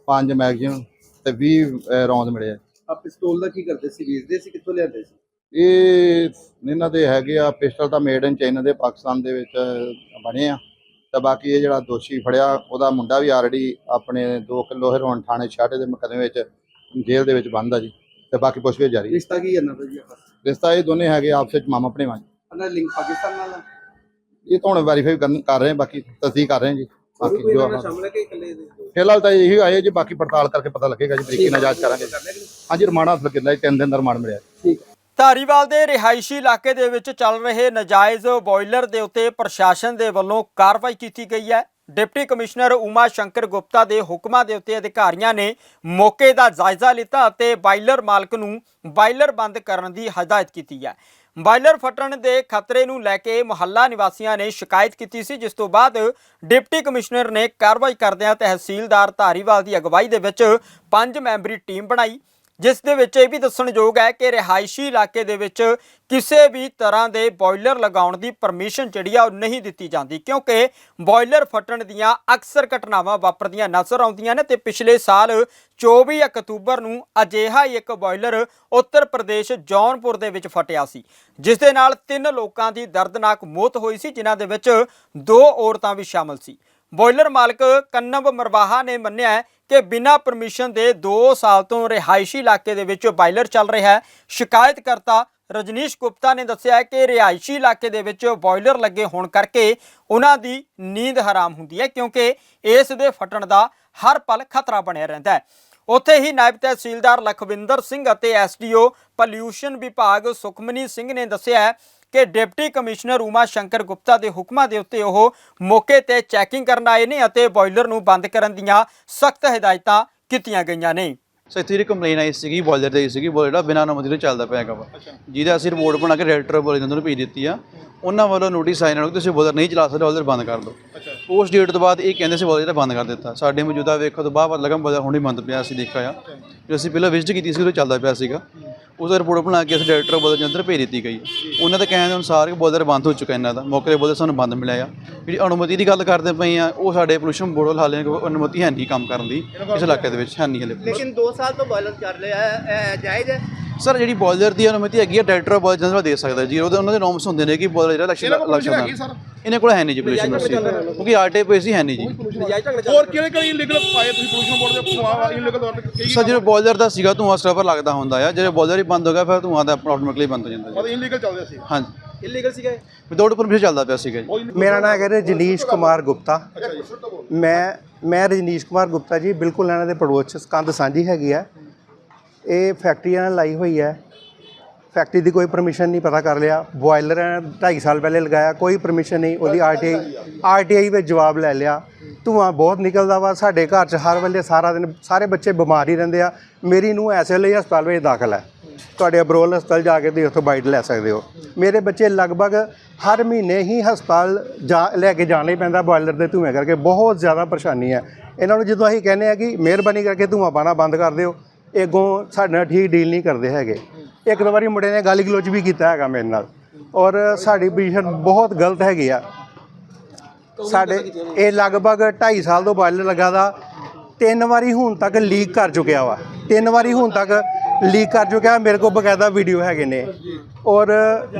ਪੰਜ ਮੈਗਜ਼ੀਨ ਤੇ 20 ਰੌਂਦ ਮਿਲੇ ਆ।
ਆ ਪਿਸਤੌਲ ਦਾ ਕੀ ਕਰਦੇ ਸੀ? ਵੇਚਦੇ ਸੀ? ਕਿੱਥੋਂ ਲਿਆਂਦੇ ਸੀ?
ਇਹ ਇਹਨਾਂ ਦੇ ਹੈਗੇ ਆ ਪਿਸਟਲ ਤਾਂ ਮੇਡ ਇਨ ਚਾਈਨਾ ਦੇ ਪਾਕਿਸਤਾਨ ਦੇ ਵਿੱਚ ਬਣੇ ਆ। ਤੇ ਬਾਕੀ ਇਹ ਜਿਹੜਾ ਦੋਸ਼ੀ ਫੜਿਆ ਉਹਦਾ ਮੁੰਡਾ ਵੀ ਆਲਰੇਡੀ ਆਪਣੇ 2 ਕਿਲੋ ਹੈਰੋਨ ਥਾਣੇ ਛਾੜੇ ਦੇ ਮੁਕੱਦਮੇ ਵਿੱਚ ਜੇਲ੍ਹ ਦੇ ਵਿੱਚ ਬੰਦ ਆ ਜੀ। ਤੇ ਬਾਕੀ ਪੁੱਛਗਿੱਛ ਜਾਰੀ ਹੈ।
ਰਿਸ਼ਤਾ ਕੀ ਇਹਨਾਂ ਦਾ ਜੀ
ਰਿਸ਼ਤਾ ਇਹ ਦੋਨੇ ਹੈਗੇ ਆਪਸ ਵਿੱਚ ਮਾਮਾ ਭਣੇਵਾਂ ਜੀ।
ਇਹਨਾਂ ਲਿੰਕ ਪਾਕਿਸਤਾਨ ਨਾਲ ਆ?
ਇਹ ਤਾਂ ਹੁਣ ਵੈਰੀਫਾਈ ਕਰ ਰਹੇ ਹਾਂ ਬਾਕੀ ਤਸਦੀਕ ਕਰ ਰਹੇ ਹਾਂ ਜੀ। ਬਾਕੀ ਜੋ
ਇਹਨਾਂ ਨਾਲ
ਆਪਾਂ-
ਸ਼ਾਮਲ ਹੈ ਕਿ ਇਕੱਲੇ ਦੇ
ਫਿਲਹਾਲ ਤਾਂ ਇਹੀ ਆਏ ਜੀ ਬਾਕੀ ਪੜਤਾਲ ਕਰਕੇ ਪਤਾ ਲੱਗੇਗਾ ਜੀ ਬਰੀਕੀ ਨਾਲ ਜਾਂਚ ਕਰਾਂਗੇ। ਹਾਂਜੀ ਰਮਾਣਾ ਹਾਸਲ ਕੀਤਾ ਜੀ ਤਿੰਨ ਦਿਨ ਦਾ ਰਿਮਾਂਡ ਮਿਲਿਆ
ਠੀਕ
ਧਾਰੀਵਾਲ ਦੇ ਰਿਹਾਇਸ਼ੀ ਇਲਾਕੇ ਦੇ ਵਿੱਚ ਚੱਲ ਰਹੇ ਨਜਾਇਜ਼ ਬੋਇਲਰ ਦੇ ਉੱਤੇ ਪ੍ਰਸ਼ਾਸਨ ਦੇ ਵੱਲੋਂ ਕਾਰਵਾਈ ਕੀਤੀ ਗਈ ਹੈ। ਡਿਪਟੀ ਕਮਿਸ਼ਨਰ ਉਮਾ ਸ਼ੰਕਰ ਗੁਪਤਾ ਦੇ ਹੁਕਮਾਂ ਦੇ ਉੱਤੇ ਅਧਿਕਾਰੀਆਂ ਨੇ ਮੌਕੇ ਦਾ ਜਾਇਜ਼ਾ ਲਿੱਤਾ ਅਤੇ ਬਾਇਲਰ ਮਾਲਕ ਨੂੰ ਬਾਇਲਰ ਬੰਦ ਕਰਨ ਦੀ ਹਦਾਇਤ ਕੀਤੀ ਹੈ। ਬਾਇਲਰ ਫਟਣ ਦੇ ਖਤਰੇ ਨੂੰ ਲੈ ਕੇ ਮੁਹੱਲਾ ਨਿਵਾਸੀਆਂ ਨੇ ਸ਼ਿਕਾਇਤ ਕੀਤੀ ਸੀ, ਜਿਸ ਤੋਂ ਬਾਅਦ ਡਿਪਟੀ ਕਮਿਸ਼ਨਰ ਨੇ ਕਾਰਵਾਈ ਕਰਦਿਆਂ ਤਹਿਸੀਲਦਾਰ ਧਾਰੀਵਾਲ ਦੀ ਅਗਵਾਈ ਦੇ ਵਿੱਚ ਪੰਜ ਮੈਂਬਰੀ ਟੀਮ ਬਣਾਈ। ਜਿਸ ਦੇ ਵਿੱਚ ਇਹ ਵੀ ਦੱਸਣਯੋਗ ਹੈ ਕਿ ਰਿਹਾਇਸ਼ੀ ਇਲਾਕੇ ਦੇ ਵਿੱਚ ਕਿਸੇ ਵੀ ਤਰ੍ਹਾਂ ਦੇ ਬੋਇਲਰ ਲਗਾਉਣ ਦੀ ਪਰਮਿਸ਼ਨ ਜਿਹੜੀ ਆ ਉਹ ਨਹੀਂ ਦਿੱਤੀ ਜਾਂਦੀ, ਕਿਉਂਕਿ ਬੋਇਲਰ ਫਟਣ ਦੀਆਂ ਅਕਸਰ ਘਟਨਾਵਾਂ ਵਾਪਰਦੀਆਂ ਨਜ਼ਰ ਆਉਂਦੀਆਂ ਨੇ ਤੇ ਪਿਛਲੇ ਸਾਲ 24 ਅਕਤੂਬਰ ਨੂੰ ਅਜਿਹਾ ਹੀ ਇੱਕ ਬੋਇਲਰ ਉੱਤਰ ਪ੍ਰਦੇਸ਼ ਜੌਨਪੁਰ ਦੇ ਵਿੱਚ ਫਟਿਆ ਸੀ, ਜਿਸ ਦੇ ਨਾਲ ਤਿੰਨ ਲੋਕਾਂ ਦੀ ਦਰਦਨਾਕ ਮੌਤ ਹੋਈ ਸੀ, ਜਿਨ੍ਹਾਂ ਦੇ ਵਿੱਚ ਦੋ ਔਰਤਾਂ ਵੀ ਸ਼ਾਮਲ ਸੀ। ਬੋਇਲਰ ਮਾਲਕ ਕੰਨਬ ਮਰਵਾਹਾ ਨੇ ਮੰਨਿਆ ਕਿ ਬਿਨਾਂ ਪਰਮਿਸ਼ਨ ਦੇ 2 ਸਾਲ ਤੋਂ ਰਿਹਾਇਸ਼ੀ ਇਲਾਕੇ ਦੇ ਵਿੱਚ ਬਾਇਲਰ ਚੱਲ ਰਿਹਾ ਹੈ। ਸ਼ਿਕਾਇਤਕਰਤਾ ਰਜਨੀਸ਼ ਗੁਪਤਾ ਨੇ ਦੱਸਿਆ ਕਿ ਰਿਹਾਇਸ਼ੀ ਇਲਾਕੇ ਦੇ ਵਿੱਚ ਬੋਇਲਰ ਲੱਗੇ ਹੋਣ ਕਰਕੇ ਉਹਨਾਂ ਦੀ ਨੀਂਦ ਹਰਾਮ ਹੁੰਦੀ ਹੈ ਕਿਉਂਕਿ ਇਸ ਦੇ ਫਟਣ ਦਾ ਹਰ ਪਲ ਖਤਰਾ ਬਣਿਆ ਰਹਿੰਦਾ ਹੈ। ਉੱਥੇ ਹੀ ਨਾਇਬ ਤਹਿਸੀਲਦਾਰ ਲਖਵਿੰਦਰ ਸਿੰਘ ਅਤੇ ਐਸਡੀਓ ਪੋਲਿਊਸ਼ਨ ਵਿਭਾਗ ਸੁਖਮਨੀ ਸਿੰਘ ਨੇ ਦੱਸਿਆ ਕਿ ਡਿਪਟੀ ਕਮਿਸ਼ਨਰ ਉਮਾ ਸ਼ੰਕਰ ਗੁਪਤਾ ਦੇ ਹੁਕਮਾਂ ਦੇ ਉੱਤੇ ਉਹ ਮੌਕੇ ਤੇ ਚੈਕਿੰਗ ਕਰਨ ਆਏ ਨੇ ਅਤੇ ਬਾਇਲਰ ਨੂੰ ਬੰਦ ਕਰਨ ਦੀਆਂ ਸਖਤ ਹਦਾਇਤਾਂ ਕੀਤੀਆਂ ਗਈਆਂ ਨੇ।
ਸੋ ਇੱਥੇ ਜਿਹੜੀ ਕੰਪਲੇਨ ਆਈ ਸੀਗੀ ਬੋਇਲਰ ਦੀ ਸੀਗੀ ਬੋਇਲਰ ਜਿਹੜਾ ਬਿਨਾਂ ਅਨੁਮਤੀ ਤੋਂ ਚੱਲਦਾ ਪਿਆ ਹੈਗਾ ਵਾ ਜਿਹਦਾ ਅਸੀਂ ਰਿਪੋਰਟ ਬਣਾ ਕੇ ਡਾਇਰੈਕਟਰ ਬੋਲੇ ਨੂੰ ਭੇਜ ਦਿੱਤੀ ਆ। ਉਹਨਾਂ ਵੱਲੋਂ ਨੋਟਿਸ ਆਇਆ ਨਾਲ ਕਿ ਤੁਸੀਂ ਬੋਇਲਰ ਨਹੀਂ ਚਲਾ ਸਕਦੇ ਬੋਇਲਰ ਬੰਦ ਕਰ ਦਿਓ। ਉਸ ਡੇਟ ਤੋਂ ਬਾਅਦ ਇਹ ਕਹਿੰਦੇ ਸੀ ਬੋਇਲਰ ਜਿਹੜਾ ਬੰਦ ਕਰ ਦਿੱਤਾ। ਸਾਡੇ ਮੌਜੂਦਾ ਵੇਖੋ ਤੋਂ ਬਾਅਦ ਪਤਾ ਲੱਗਾ ਬੋਇਲਰ ਹੁਣੇ ਬੰਦ ਪਿਆ ਸੀ ਦੇਖਿਆ ਆ। ਜੋ ਅਸੀਂ ਪਹਿਲਾਂ ਵਿਜ਼ਿਟ ਕੀਤੀ ਸੀ ਉਹ ਚੱਲਦਾ ਪਿਆ ਸੀਗਾ। ਉਸ ਰਿਪੋਰਟ ਬਣਾ ਕੇ ਅਸੀਂ ਡਾਇਰੈਕਟਰ ਬੋਦਰ ਜੰਤਰ ਭੇਜ ਦਿੱਤੀ ਗਈ। ਉਹਨਾਂ ਦੇ ਕਹਿਣ ਦੇ ਅਨੁਸਾਰ ਬੋਦਰ ਬੰਦ ਹੋ ਚੁੱਕਾ ਇਹਨਾਂ ਦਾ। ਮੌਕੇ ਤੇ ਬੋਦਰ ਸਾਨੂੰ ਬੰਦ ਮਿਲਿਆ ਆ। ਜਿਹੜੀ ਅਨੁਮਤੀ ਦੀ ਗੱਲ ਕਰਦੇ ਪਏ ਆ ਉਹ ਸਾਡੇ ਪੋਲਿਊਸ਼ਨ ਬੋਰਡ ਹਾਲੇ ਅਨੁਮਤੀ ਹੈ ਨਹੀਂ ਕੰਮ ਕਰਨ ਦੀ। ਇਸ ਇਲਾਕੇ ਦੇ ਵਿੱਚ ਹੈ ਨਹੀਂ ਹਲੇ
ਲੇਕਿਨ 2 ਸਾਲ ਤੋਂ ਬੋਇਲਰ ਚੱਲ ਰਿਹਾ ਹੈ ਜਾਇਜ਼ ਹੈ?
ਸਰ ਜਿਹੜੀ ਬੋਲਰ ਦੀ ਅਨੁਮਤੀ ਹੈਗੀ ਆ ਡਾਇਰੈਕਟਰ ਆਫ ਬੋਲਰ ਜਨਰਲ ਦੇ ਸਕਦਾ ਜੀਰੋ ਦੇ ਉਹਨਾਂ ਦੇ ਨੋਮਸ ਹੁੰਦੇ ਨੇ ਕਿ ਬੋਲਰ ਜਿਹੜਾ ਇਲੈਕਸ਼ਨ ਇਲੈਕਸ਼ਨ ਦਾ ਇਹਨੇ ਕੋਲ ਹੈ ਨਹੀਂ ਜੀ ਪੋਲੂਸ਼ਨ ਵੈਸੀ ਕਿਉਂਕਿ ਆਰਟੀਪੀਸੀ ਹੈ ਨਹੀਂ ਜੀ।
ਹੋਰ ਕਿਹੜੇ ਕਿਹੜੇ ਇਲੀਗਲ ਪਾਏ ਤੁਸੀਂ ਪੋਲੂਸ਼ਨ ਬੋਰਡ ਦੇ ਧੂਆ ਇਲੀਗਲ ਤੌਰ ਤੇ
ਸਰ ਜਿਹੜਾ ਬੋਲਰ ਦਾ ਸੀਗਾ ਧੂਆ ਸਟਰਵਰ ਲੱਗਦਾ ਹੁੰਦਾ ਆ। ਜੇ ਬੋਲਰ ਹੀ ਬੰਦ ਹੋ ਗਿਆ ਫਿਰ ਧੂਆ ਦਾ ਆਟੋਮੈਟਿਕਲੀ ਬੰਦ ਹੋ ਜਾਂਦਾ ਜੀ।
ਇਲੀਗਲ ਚੱਲਦੇ ਸੀ।
ਹਾਂਜੀ।
ਇਲੀਗਲ ਸੀਗਾ
ਵਿਦਆਊਟ ਪਰਮਿਸ਼ਨ ਚੱਲਦਾ ਪਿਆ ਸੀਗਾ ਜੀ।
ਮੇਰਾ ਨਾਮ ਹੈ ਰਜਨੀਸ਼ ਕੁਮਾਰ ਗੁਪਤਾ। ਮੈਂ ਮੈਂ ਰਜਨੀਸ਼ ਕੁਮਾਰ ਗੁਪਤਾ ਜੀ ਬਿਲਕੁਲ ਇਹਨਾਂ ਦੇ ਪੜੋਸ ਚ ਸਕੰਦ ਸਾਂਝੀ ਹੈਗੀ ਆ। ਇਹ ਫੈਕਟਰੀ ਇਹਨਾਂ ਨੇ ਲਾਈ ਹੋਈ ਹੈ। ਫੈਕਟਰੀ ਦੀ ਕੋਈ ਪਰਮਿਸ਼ਨ ਨਹੀਂ ਪਤਾ ਕਰ ਲਿਆ। ਬੋਇਲਰ 2.5 ਸਾਲ ਪਹਿਲੇ ਲਗਾਇਆ ਕੋਈ ਪਰਮਿਸ਼ਨ ਨਹੀਂ। ਉਹਦੀ ਆਰਟੀਆਈ ਆਰਟੀਆਈ ਵਿੱਚ ਜਵਾਬ ਲੈ ਲਿਆ। ਧੂਆਂ ਬਹੁਤ ਨਿਕਲਦਾ ਵਾ। ਸਾਡੇ ਘਰ 'ਚ ਹਰ ਵੇਲੇ ਸਾਰਾ ਦਿਨ ਸਾਰੇ ਬੱਚੇ ਬਿਮਾਰ ਹੀ ਰਹਿੰਦੇ ਆ। ਮੇਰੀ ਨੂੰ ਐਸੇ ਲਈ ਹਸਪਤਾਲ ਵਿੱਚ ਦਾਖਲ ਹੈ। ਤੁਹਾਡੇ ਅਬਰੋਲ ਹਸਪਤਾਲ ਜਾ ਕੇ ਤੁਸੀਂ ਉੱਥੋਂ ਬਾਈਟ ਲੈ ਸਕਦੇ ਹੋ। ਮੇਰੇ ਬੱਚੇ ਲਗਭਗ ਹਰ ਮਹੀਨੇ ਹੀ ਹਸਪਤਾਲ ਜਾ ਲੈ ਕੇ ਜਾਣਾ ਹੀ ਪੈਂਦਾ ਬੋਇਲਰ ਦੇ ਧੂਏ ਕਰਕੇ। ਬਹੁਤ ਜ਼ਿਆਦਾ ਪਰੇਸ਼ਾਨੀ ਹੈ। ਇਹਨਾਂ ਨੂੰ ਜਦੋਂ ਅਸੀਂ ਕਹਿੰਦੇ ਆ ਕਿ ਮਿਹਰਬਾਨੀ ਕਰਕੇ ਧੂਆਂ ਪਾਣਾ ਬੰਦ ਕਰ ਦਿਓ। ਅੱਗੋਂ ਸਾਡੇ ਨਾਲ ਠੀਕ ਡੀਲ ਨਹੀਂ ਕਰਦੇ ਹੈਗੇ। ਇੱਕ ਦੋ ਵਾਰੀ ਮੁੰਡੇ ਨੇ ਗਾਲੀ ਗਲੋਚ ਵੀ ਕੀਤਾ ਹੈਗਾ ਮੇਰੇ ਨਾਲ। ਔਰ ਸਾਡੀ ਪੋਜੀਸ਼ਨ ਬਹੁਤ ਗਲਤ ਹੈਗੀ ਆ। ਸਾਡੇ ਇਹ ਲਗਭਗ 2.5 ਸਾਲ ਤੋਂ ਬਾਇਲਰ ਲੱਗਾ ਦਾ। ਤਿੰਨ ਵਾਰੀ ਹੁਣ ਤੱਕ ਲੀਕ ਕਰ ਚੁੱਕਿਆ ਵਾ। ਤਿੰਨ ਵਾਰੀ ਹੁਣ ਤੱਕ ਲੀਕ ਕਰ ਚੁੱਕਿਆ। ਮੇਰੇ ਕੋਲ ਬਕਾਇਦਾ ਵੀਡੀਓ ਹੈਗੇ ਨੇ। ਔਰ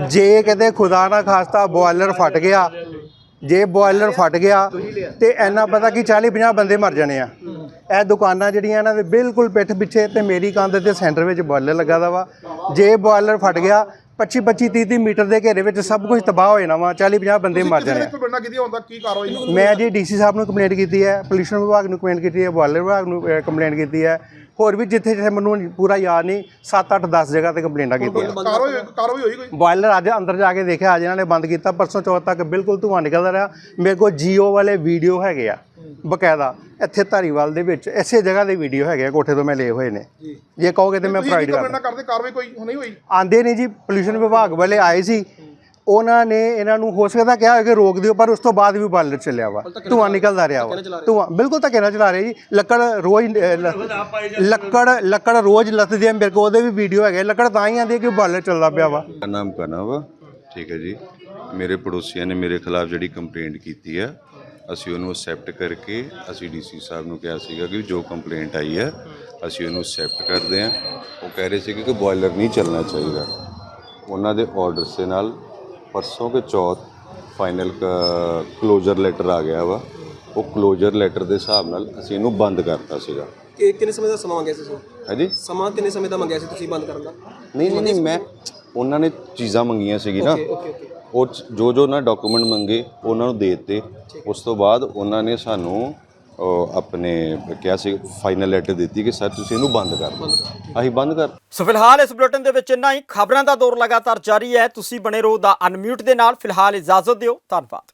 ਜੇ ਕਿਤੇ ਖੁਦਾ ਨਾ ਖਾਸਤਾ ਬੋਇਲਰ ਫਟ ਗਿਆ ਜੇ ਬੋਇਲਰ ਫਟ ਗਿਆ ਤੇ ਇੰਨਾ ਪਤਾ ਕਿ 40 50 ਬੰਦੇ ਮਰ ਜਾਣੇ ਆ। ਇਹ ਦੁਕਾਨਾਂ ਜਿਹੜੀਆਂ ਇਹਨਾਂ ਦੇ ਬਿਲਕੁਲ ਪਿੱਠ ਪਿੱਛੇ ਤੇ ਮੇਰੀ ਕੰਧ ਦੇ ਸੈਂਟਰ ਵਿੱਚ ਬੋਇਲਰ ਲੱਗਾ ਦਾ ਵਾ। ਜੇ ਬੋਇਲਰ ਫਟ ਗਿਆ 25 25 30 30 ਮੀਟਰ ਦੇ ਘੇਰੇ ਵਿੱਚ ਸਭ ਕੁਝ ਤਬਾਹ ਹੋ ਜਾਣਾ ਵਾ 40 50 ਬੰਦੇ ਮਰ ਜਾਣੇ ਮੈਂ ਜੀ ਡੀਸੀ ਸਾਹਿਬ ਨੂੰ ਕੰਪਲੇਂਟ ਕੀਤੀ ਹੈ ਪੋਲੂਸ਼ਨ ਵਿਭਾਗ ਨੂੰ ਕੰਪਲੇਂਟ ਕੀਤੀ ਹੈ ਬੋਇਲਰ ਵਿਭਾਗ ਨੂੰ ਕੰਪਲੇਂਟ ਕੀਤੀ ਹੈ। ਹੋਰ ਵੀ ਜਿੱਥੇ ਜਿੱਥੇ ਮੈਨੂੰ ਪੂਰਾ ਯਾਦ ਨਹੀਂ 7 8 10 ਜਗ੍ਹਾ ਤੇ ਕੰਪਲੇਂਟਾਂ ਕੀਤੀਆਂ।
ਕਾਰਵਾਈ ਕਾਰਵਾਈ ਹੋਈ ਕੋਈ?
ਬੋਇਲਰ ਅੱਜ ਅੰਦਰ ਜਾ ਕੇ ਦੇਖਿਆ ਅੱਜ ਇਹਨਾਂ ਨੇ ਬੰਦ ਕੀਤਾ ਪਰਸੋਂ ਚੌਥ ਤੱਕ ਬਿਲਕੁਲ ਧੂੰਆਂ ਨਿਕਲਦਾ ਰਿਹਾ। ਮੇਰੇ ਕੋਲ ਜੀਓ ਵਾਲੇ ਵੀਡੀਓ ਹੈਗੇ ਆ ਬਕਾਇਦਾ। ਇੱਥੇ ਧਾਰੀਵਾਲ ਦੇ ਵਿੱਚ ਇਸੇ ਜਗ੍ਹਾ ਦੇ ਵੀਡੀਓ ਹੈਗੇ ਆ ਕੋਠੇ ਤੋਂ ਮੈਂ ਲਏ ਹੋਏ ਨੇ। ਜੇ। ਕਹੋਗੇ ਤੇ ਮੈਂ ਪ੍ਰੋਵਾਈਡ ਕਰ
ਕਰਦੇ? ਕਾਰਵਾਈ ਕੋਈ ਨਹੀਂ ਹੋਈ?
ਆਂਦੇ ਨਹੀਂ ਜੀ ਪੋਲੂਸ਼ਨ ਵਿਭਾਗ ਵਾਲੇ ਆਏ ਸੀ ਉਹਨਾਂ ਨੇ ਇਹਨਾਂ ਨੂੰ ਹੋ ਸਕਦਾ ਕਿਹਾ ਹੋਇਆ ਕਿ ਰੋਕ ਦਿਓ ਪਰ ਉਸ ਤੋਂ ਬਾਅਦ ਵੀ ਬਾਲਰ ਚੱਲਿਆ ਵਾ। ਧੂੰਆਂ ਨਿਕਲਦਾ ਰਿਹਾ ਵਾ। ਧੂੰਆਂ ਬਿਲਕੁਲ ਧੱਕੇ ਨਾਲ ਚਲਾ ਰਹੇ ਜੀ। ਲੱਕੜ ਰੋਜ਼ ਲੱਕੜ ਲੱਕੜ ਰੋਜ਼ ਲੱਥਦੀ ਹੈ ਮੇਰੇ ਕੋਲ ਉਹਦੇ ਵੀ ਵੀਡੀਓ ਹੈਗੇ ਲੱਕੜ ਤਾਂ ਹੀ ਆਂਦੀ ਹੈ ਕਿ ਬਾਲਰ ਚੱਲਦਾ ਪਿਆ ਵਾ।
ਮੇਰਾ ਨਾਮ ਕਨਵ ਠੀਕ ਹੈ ਜੀ। ਮੇਰੇ ਪੜੋਸੀਆਂ ਨੇ ਮੇਰੇ ਖਿਲਾਫ ਜਿਹੜੀ ਕੰਪਲੇਂਟ ਕੀਤੀ ਹੈ ਅਸੀਂ ਉਹਨੂੰ ਅਸੈਪਟ ਕਰਕੇ ਅਸੀਂ ਡੀਸੀ ਸਾਹਿਬ ਨੂੰ ਕਿਹਾ ਸੀਗਾ ਕਿ ਜੋ ਕੰਪਲੇਂਟ ਆਈ ਹੈ ਅਸੀਂ ਉਹਨੂੰ ਅਸੈਪਟ ਕਰਦੇ ਹਾਂ। ਉਹ ਕਹਿ ਰਹੇ ਸੀਗੇ ਕਿ ਬੋਇਲਰ ਨਹੀਂ ਚੱਲਣਾ ਚਾਹੀਦਾ। ਉਹਨਾਂ ਦੇ ਆਰਡਰਸ ਦੇ ਨਾਲ ਪਰਸੋਂ ਕੇ ਚੌਥ ਫਾਈਨਲ ਕਲੋਜ਼ਰ ਲੈਟਰ ਆ ਗਿਆ ਵਾ। ਉਹ ਕਲੋਜ਼ਰ ਲੈਟਰ ਦੇ ਹਿਸਾਬ ਨਾਲ ਅਸੀਂ ਇਹਨੂੰ ਬੰਦ ਕਰਤਾ ਸੀਗਾ।
ਕਿ ਕਿੰਨੇ ਸਮੇਂ ਦਾ ਸਮਾਂ ਮੰਗਿਆ ਸੀ ਤੁਸੀਂ?
ਹਾਂਜੀ?
ਸਮਾਂ ਕਿੰਨੇ ਸਮੇਂ ਦਾ ਮੰਗਿਆ ਸੀ ਤੁਸੀਂ ਬੰਦ ਕਰਨ ਦਾ?
ਨਹੀਂ ਨਹੀਂ ਨਹੀਂ ਮੈਂ ਉਹਨਾਂ ਨੇ ਚੀਜ਼ਾਂ ਮੰਗੀਆਂ ਸੀਗੀ ਨਾ। ਉਹ ਜੋ ਜੋ ਨਾ ਡਾਕੂਮੈਂਟ ਮੰਗੇ ਉਹਨਾਂ ਨੂੰ ਦੇ ਦਿੱਤੇ। ਉਸ ਤੋਂ ਬਾਅਦ ਉਹਨਾਂ ਨੇ ਸਾਨੂੰ ਆਪਣੇ ਕਿਹਾ ਸੀ ਫਾਈਨਲ ਲੈਟਰ ਦਿੱਤੀ ਕਿ ਸਰ ਤੁਸੀਂ ਇਹਨੂੰ ਬੰਦ ਕਰ ਦਿਓ। ਅਸੀਂ ਬੰਦ ਕਰ
ਸੋ ਫਿਲਹਾਲ ਇਸ ਬੁਲੇਟਿਨ ਦੇ ਵਿੱਚ ਇੰਨਾ ਹੀ। ਖਬਰਾਂ ਦਾ ਦੌਰ ਲਗਾਤਾਰ ਜਾਰੀ ਹੈ। ਤੁਸੀਂ ਬਣੇ ਰਹੋ ਦਾ ਅਨਮਿਊਟ ਦੇ ਨਾਲ। ਫਿਲਹਾਲ ਇਜਾਜ਼ਤ ਦਿਓ। ਧੰਨਵਾਦ।